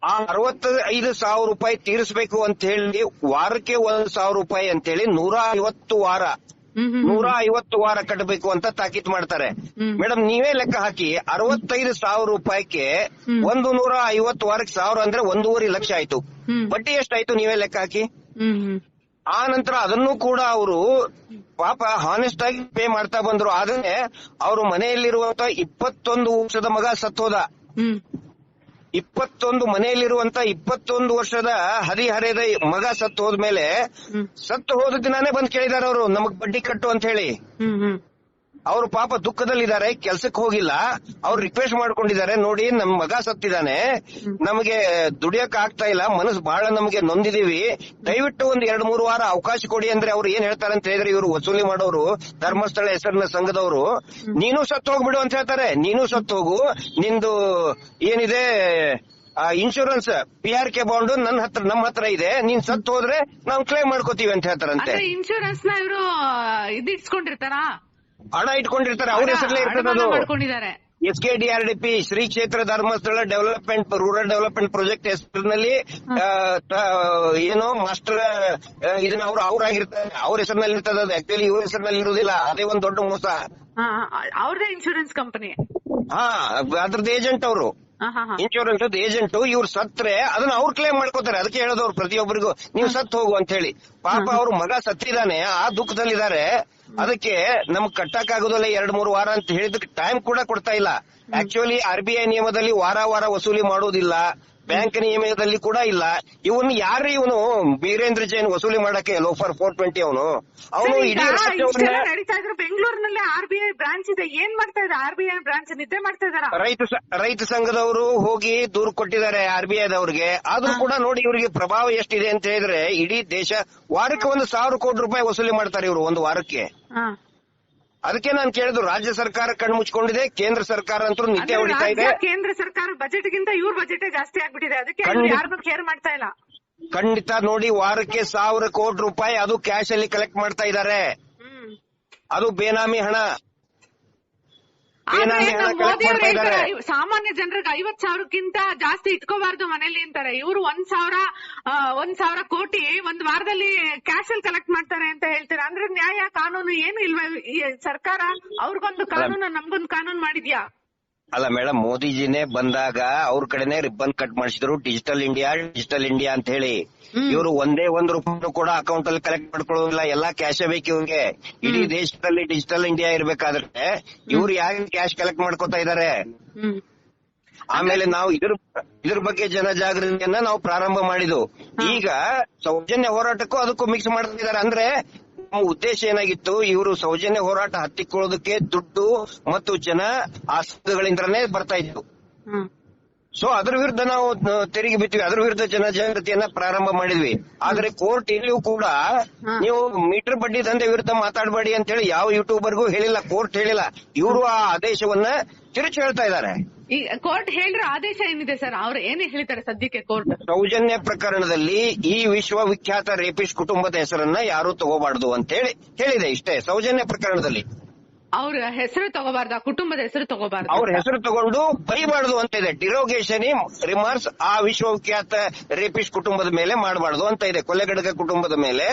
ಆ ಅರವತ್ತೈದು ಸಾವಿರ ರೂಪಾಯಿ ತೀರಿಸಬೇಕು ಅಂತ ಹೇಳಿ ವಾರಕ್ಕೆ ಒಂದ್ ಸಾವಿರ ರೂಪಾಯಿ ಅಂತ ಹೇಳಿ ನೂರ ಐವತ್ತು ವಾರ ನೂರ ಐವತ್ತು ವಾರ ಕಟ್ಟಬೇಕು ಅಂತ ತಾಕೀತ್ ಮಾಡ್ತಾರೆ. ಮೇಡಮ್ ನೀವೇ ಲೆಕ್ಕ ಹಾಕಿ ಅರವತ್ತೈದು ಸಾವಿರ ರೂಪಾಯಿಗೆ. ಒಂದು ನೂರ ಐವತ್ತು ವಾರಕ್ಕೆ ಸಾವಿರ ಅಂದ್ರೆ ಒಂದೂವರೆ ಲಕ್ಷ ಆಯ್ತು. ಬಡ್ಡಿ ಎಷ್ಟಾಯ್ತು ನೀವೇ ಲೆಕ್ಕ ಹಾಕಿ? ಆ ನಂತರ ಅದನ್ನು ಕೂಡ ಅವರು ಪಾಪ ಹಾನೆಸ್ಟ್ ಆಗಿ ಪೇ ಮಾಡ್ತಾ ಬಂದ್ರು. ಆದ್ರೆ ಅವರು ಮನೆಯಲ್ಲಿರುವಂತ ಇಪ್ಪತ್ತೊಂದು ವರ್ಷದ ಮಗ ಸತ್ತೋದ ಇಪ್ಪತ್ತೊಂದು ಮನೆಯಲ್ಲಿರುವಂತ ಇಪ್ಪತ್ತೊಂದು ವರ್ಷದ ಹರಿಹರೆಯದ ಮಗ ಸತ್ತು ಹೋದ್ಮೇಲೆ ಸತ್ತು ಹೋದ ದಿನಾನೇ ಬಂದ್ ಕೇಳಿದಾರ ಅವರು ನಮಗ್ ಬಡ್ಡಿ ಕಟ್ಟು ಅಂತ ಹೇಳಿ. ಅವರು ಪಾಪ ದುಃಖದಲ್ಲಿದ್ದಾರೆ, ಕೆಲ್ಸಕ್ಕೆ ಹೋಗಿಲ್ಲ. ಅವ್ರು ರಿಕ್ವೆಸ್ಟ್ ಮಾಡ್ಕೊಂಡಿದ್ದಾರೆ, ನೋಡಿ ನಮ್ ಮಗ ಸತ್ತಿದ್ದಾನೆ ನಮಗೆ ದುಡಿಯಕ್ ಆಗ್ತಾ ಇಲ್ಲ, ಮನಸ್ಸು ಬಹಳ ನಮಗೆ ನೊಂದಿದೀವಿ. ದಯವಿಟ್ಟು ಒಂದ್ ಎರಡ್ ಮೂರು ವಾರ ಅವಕಾಶ ಕೊಡಿ ಅಂದ್ರೆ ಅವ್ರು ಏನ್ ಹೇಳ್ತಾರೆ ಅಂತ ಹೇಳಿದ್ರೆ ಇವರು ವಸೂಲಿ ಮಾಡೋರು, ಧರ್ಮಸ್ಥಳ ಹೆಸರಿನ ಸಂಘದವರು. ನೀನು ಸತ್ತು ಹೋಗ್ಬಿಡು ಅಂತ ಹೇಳ್ತಾರೆ. ನೀನು ಸತ್ತು ಹೋಗು. ನಿಂದು ಏನಿದೆ insurance P R K bond ನನ್ನ ಹತ್ರ ನಮ್ಮ ಹತ್ರ ಇದೆ. ನೀನ್ ಸತ್ತು ಹೋದ್ರೆ ನಾವು ಕ್ಲೇಮ್ ಮಾಡ್ಕೋತೀವಿ ಅಂತ ಹೇಳ್ತಾರಂತೆ. ಇನ್ಶೂರೆನ್ಸ್ನ ಇವರು ಇದಿಟ್ಕೊಂಡಿರ್ತಾರಾ ಹಣ ಇಟ್ಕೊಂಡಿರ್ತಾರೆ ಅವ್ರ ಹೆಸರಲ್ಲೇ ಇರ್ತದೆ ಅದು. ಮಾಡ್ಕೊಂಡಿದ್ದಾರೆ. S K D R D P Shri Kshetra Dharmasthala development rural development project ಹೆಸರಿನಲ್ಲಿ ಏನು ಮಾಸ್ಟರ್ ಇದನ್ನ ಅವ್ರು ಅವ್ರಾಗಿರ್ತಾರೆ. ಅವ್ರ ಹೆಸರಿನಲ್ಲಿ ಇರ್ತದೆ ಅದು. ಆಕ್ಚುಲಿ ಇವ್ರ ಹೆಸರಿನಲ್ಲಿ ಇರುವುದಿಲ್ಲ. ಅದೇ ಒಂದ್ ದೊಡ್ಡ ಮೋಸ. ಅವ್ರದೇ ಇನ್ಶೂರೆನ್ಸ್ ಕಂಪನಿ ಹಾ ಅದ್ರದ್ದು ಏಜೆಂಟ್ ಅವರು. ಇನ್ಶೂರೆನ್ಸ್ ಏಜೆಂಟ್ ಇವ್ರು ಸತ್ರೆ ಅದನ್ನ ಅವ್ರು ಕ್ಲೇಮ್ ಮಾಡ್ಕೋತಾರೆ. ಅದಕ್ಕೆ ಹೇಳೋದವ್ರು ಪ್ರತಿಯೊಬ್ಬರಿಗೂ ನೀವು ಸತ್ ಹೋಗು ಅಂತ ಹೇಳಿ ಪಾಪ ಅವ್ರ ಮಗ ಸತ್ತಿದ್ದಾನೆ ಆ ದುಃಖದಲ್ಲಿದ್ದಾರೆ. ಅದಕ್ಕೆ ನಮ್ಗೆ ಕಟ್ಟಕ್ ಆಗೋದಿಲ್ಲ ಎರಡ್ ಮೂರು ವಾರ ಅಂತ ಹೇಳಿದಕ್ಕೆ ಟೈಮ್ ಕೂಡ ಕೊಡ್ತಾ ಇಲ್ಲ. ಆಕ್ಚುಲಿ ಆರ್ ಬಿ ಐ ನಿಯಮದಲ್ಲಿ ವಾರ ವಾರ ವಸೂಲಿ ಮಾಡೋದಿಲ್ಲ. ಬ್ಯಾಂಕ್ ನಿಯಮದಲ್ಲಿ ಕೂಡ ಇಲ್ಲ. ಇವನು ಯಾರು ಇವನು? ಬೀರೇಂದ್ರ ಜೈನ್ ವಸೂಲಿ ಮಾಡಕ್ಕೆ ಲೋಫರ್ ಫೋರ್ ಟ್ವೆಂಟಿ ಅವನು. ಅವನು ಇಡೀ ನಡೀತಾ ಇದ್ರು ಬೆಂಗಳೂರಿನಲ್ಲಿ ಆರ್ ಬಿ ಐ ಬ್ರಾಂಚ್ ಇದೆ. ಏನ್ ಮಾಡ್ತಾ ಇದೆ ಆರ್ ಬಿ ಐ ಬ್ರಾಂಚ್ ನಿದ್ದೆ ಮಾಡ್ತಾ ಇದಾರ? ರೈತ ರೈತ ಸಂಘದವರು ಹೋಗಿ ದೂರು ಕೊಟ್ಟಿದ್ದಾರೆ ಆರ್ ಬಿ ಐದವ್ರಿಗೆ ಆದ್ರೂ ಕೂಡ ನೋಡಿ ಇವರಿಗೆ ಪ್ರಭಾವ ಎಷ್ಟಿದೆ ಅಂತ ಹೇಳಿದ್ರೆ ಇಡೀ ದೇಶ ವಾರಕ್ಕೆ ಒಂದು ಸಾವಿರ ಕೋಟಿ ರೂಪಾಯಿ ವಸೂಲಿ ಮಾಡ್ತಾರೆ ಇವರು ಒಂದು ವಾರಕ್ಕೆ. ಅದಕ್ಕೆ ನಾನು ಕೇಳಿದ್ರು ರಾಜ್ಯ ಸರ್ಕಾರ ಕಣ್ಣು ಮುಚ್ಕೊಂಡಿದೆ ಕೇಂದ್ರ ಸರ್ಕಾರ ಅಂತೂ ನಿದ್ದೆ ಹೊಡಿತಾ ಇದೆ. ಕೇಂದ್ರ ಸರ್ಕಾರ ಬಜೆಟ್ ಗಿಂತ ಇವ್ರ ಬಜೆಟ್ ಜಾಸ್ತಿ ಆಗ್ಬಿಟ್ಟಿದೆ. ಅದಕ್ಕೆ ಖಂಡಿತ. ಯಾರನ್ನೂ ಕೇರ್ ಮಾಡ್ತಾ ಇಲ್ಲ. ಖಂಡಿತ ನೋಡಿ ವಾರಕ್ಕೆ ಸಾವಿರ ಕೋಟಿ ರೂಪಾಯಿ ಅದು ಕ್ಯಾಶ್ ಅಲ್ಲಿ ಕಲೆಕ್ಟ್ ಮಾಡ್ತಾ ಇದ್ದಾರೆ ಹ್ಮ್. ಅದು ಬೇನಾಮಿ ಹಣ ಆದ್ರೆ ಬೇನಾಮಿ ಹಣ ನಮ್ಮ ಕಲೆಕ್ಟ್ ಮೋದಿ ಅವರು ಮಾಡ್ತಾ ಹೇಳ್ತಾರೆ ಇದ್ದಾರೆ ಇವ್- ಸಾಮಾನ್ಯ ಜನರಿಗೆ ಐವತ್ ಸಾವಿರಕ್ಕಿಂತ ಜಾಸ್ತಿ ಇಟ್ಕೋಬಾರ್ದು ಮನೇಲಿ ಅಂತಾರೆ. ಇವರು ಒಂದ್ ಸಾವಿರ ಒಂದ್ ಸಾವಿರ ಕೋಟಿ ಒಂದ್ ವಾರದಲ್ಲಿ ಕ್ಯಾಶ್ ಅಲ್ಲಿ ಕಲೆಕ್ಟ್ ಮಾಡ್ತಾರೆ ಅಂತ ಹೇಳ್ತಾರೆ? ಅಂದ್ರೆ ನ್ಯಾಯ ಕಾನೂನು ಏನು ಇಲ್ವಾ? ಸರ್ಕಾರ ಅವ್ರಿಗೊಂದು ಕಾನೂನು ನಮ್ಗೊಂದು ಕಾನೂನು ಮಾಡಿದ್ಯಾ? ಅಲ್ಲ ಮೇಡಮ್ ಮೋದಿಜಿನೇ ಬಂದಾಗ ಅವ್ರ ಕಡೆನೆ ರಿಬ್ಬನ್ ಕಟ್ ಮಾಡಿಸಿದ್ರು. ಡಿಜಿಟಲ್ ಇಂಡಿಯಾ ಡಿಜಿಟಲ್ ಇಂಡಿಯಾ ಅಂತ ಹೇಳಿ. ಇವರು ಒಂದೇ ಒಂದ್ ರೂಪಾಯಿ ಕೂಡ ಅಕೌಂಟ್ ಅಲ್ಲಿ ಕಲೆಕ್ಟ್ ಮಾಡ್ಕೊಳ್ಳೋದಿಲ್ಲ. ಎಲ್ಲಾ ಕ್ಯಾಶ್ ಬೇಕು ಇವ್ರಿಗೆ. ಇಡೀ ದೇಶದಲ್ಲಿ ಡಿಜಿಟಲ್ ಇಂಡಿಯಾ ಇರ್ಬೇಕಾದ್ರೆ ಇವ್ರು ಯಾಕೆ ಕ್ಯಾಶ್ ಕಲೆಕ್ಟ್ ಮಾಡ್ಕೋತಾ ಇದಾರೆ? ಆಮೇಲೆ ನಾವು ಇದ್ರ ಇದ್ರ ಬಗ್ಗೆ ಜನ ಜಾಗೃತಿಯನ್ನ ನಾವು ಪ್ರಾರಂಭ ಮಾಡಿದ್ವು ಈಗ ಸೌಜನ್ಯ ಹೋರಾಟಕ್ಕೂ ಅದಕ್ಕೂ ಮಿಕ್ಸ್ ಮಾಡ್ತಿದ್ದಾರೆ ಅಂದ್ರೆ ಉದ್ದೇಶ ಏನಾಗಿತ್ತು? ಇವರು ಸೌಜನ್ಯ ಹೋರಾಟ ಹತ್ತಿಕೊಳ್ಳೋದಕ್ಕೆ ದುಡ್ಡು ಮತ್ತು ಜನ ಆ ಬರ್ತಾ ಇತ್ತು ಸೊ ಅದ್ರ ವಿರುದ್ಧ ನಾವು ತೆರಿಗೆ ಬಿತ್ತೀವಿ ಅದ್ರ ವಿರುದ್ಧ ಜನಜಾಗೃತಿಯನ್ನ ಪ್ರಾರಂಭ ಮಾಡಿದ್ವಿ. ಆದ್ರೆ ಕೋರ್ಟ್ ಇಲ್ಲಿಯೂ ಕೂಡ ನೀವು ಮೀಟರ್ ಬಡ್ಡಿ ದಂಧೆ ವಿರುದ್ಧ ಮಾತಾಡಬೇಡಿ ಅಂತ ಹೇಳಿ ಯಾವ ಯೂಟ್ಯೂಬರ್ಗೂ ಹೇಳಿಲ್ಲ ಕೋರ್ಟ್ ಹೇಳಿಲ್ಲ. ಇವರು ಆ ಆದೇಶವನ್ನ ತಿರುಚಿ ಹೇಳ್ತಾ ಇದ್ದಾರೆ. ಈ ಕೋರ್ಟ್ ಹೇಳಿರೋ ಆದೇಶ ಏನಿದೆ ಸರ್? ಅವ್ರು ಏನ್ ಹೇಳ್ತಾರೆ ಸದ್ಯಕ್ಕೆ ಕೋರ್ಟ್? ಸೌಜನ್ಯ ಪ್ರಕರಣದಲ್ಲಿ ಈ ವಿಶ್ವವಿಖ್ಯಾತ ರೇಪಿಸ್ಟ್ ಕುಟುಂಬದ ಹೆಸರನ್ನ ಯಾರು ತಗೋಬಾರ್ದು ಅಂತ ಹೇಳಿ ಹೇಳಿದೆ ಇಷ್ಟೇ ಸೌಜನ್ಯ ಪ್ರಕರಣದಲ್ಲಿ. ಅವ್ರ ಹೆಸರು ತಗೋಬಾರ್ದು ಆ ಕುಟುಂಬದ ಹೆಸರು ತಗೋಬಾರ್ದು ಅವ್ರ ಹೆಸರು ತಗೊಂಡು ಬೈಬಾರ್ದು ಅಂತ ಇದೆ ಡಿರೋಗೇಷನ್ ರಿಮಾರ್ಕ್ಸ್ ಆ ವಿಶ್ವವಿಖ್ಯಾತ ರೇಪಿಸ್ ಕುಟುಂಬದ ಮೇಲೆ ಮಾಡಬಾರ್ದು ಅಂತ ಇದೆ. ಕೊಲೆಗಡಗ ಕುಟುಂಬದ ಮೇಲೆ.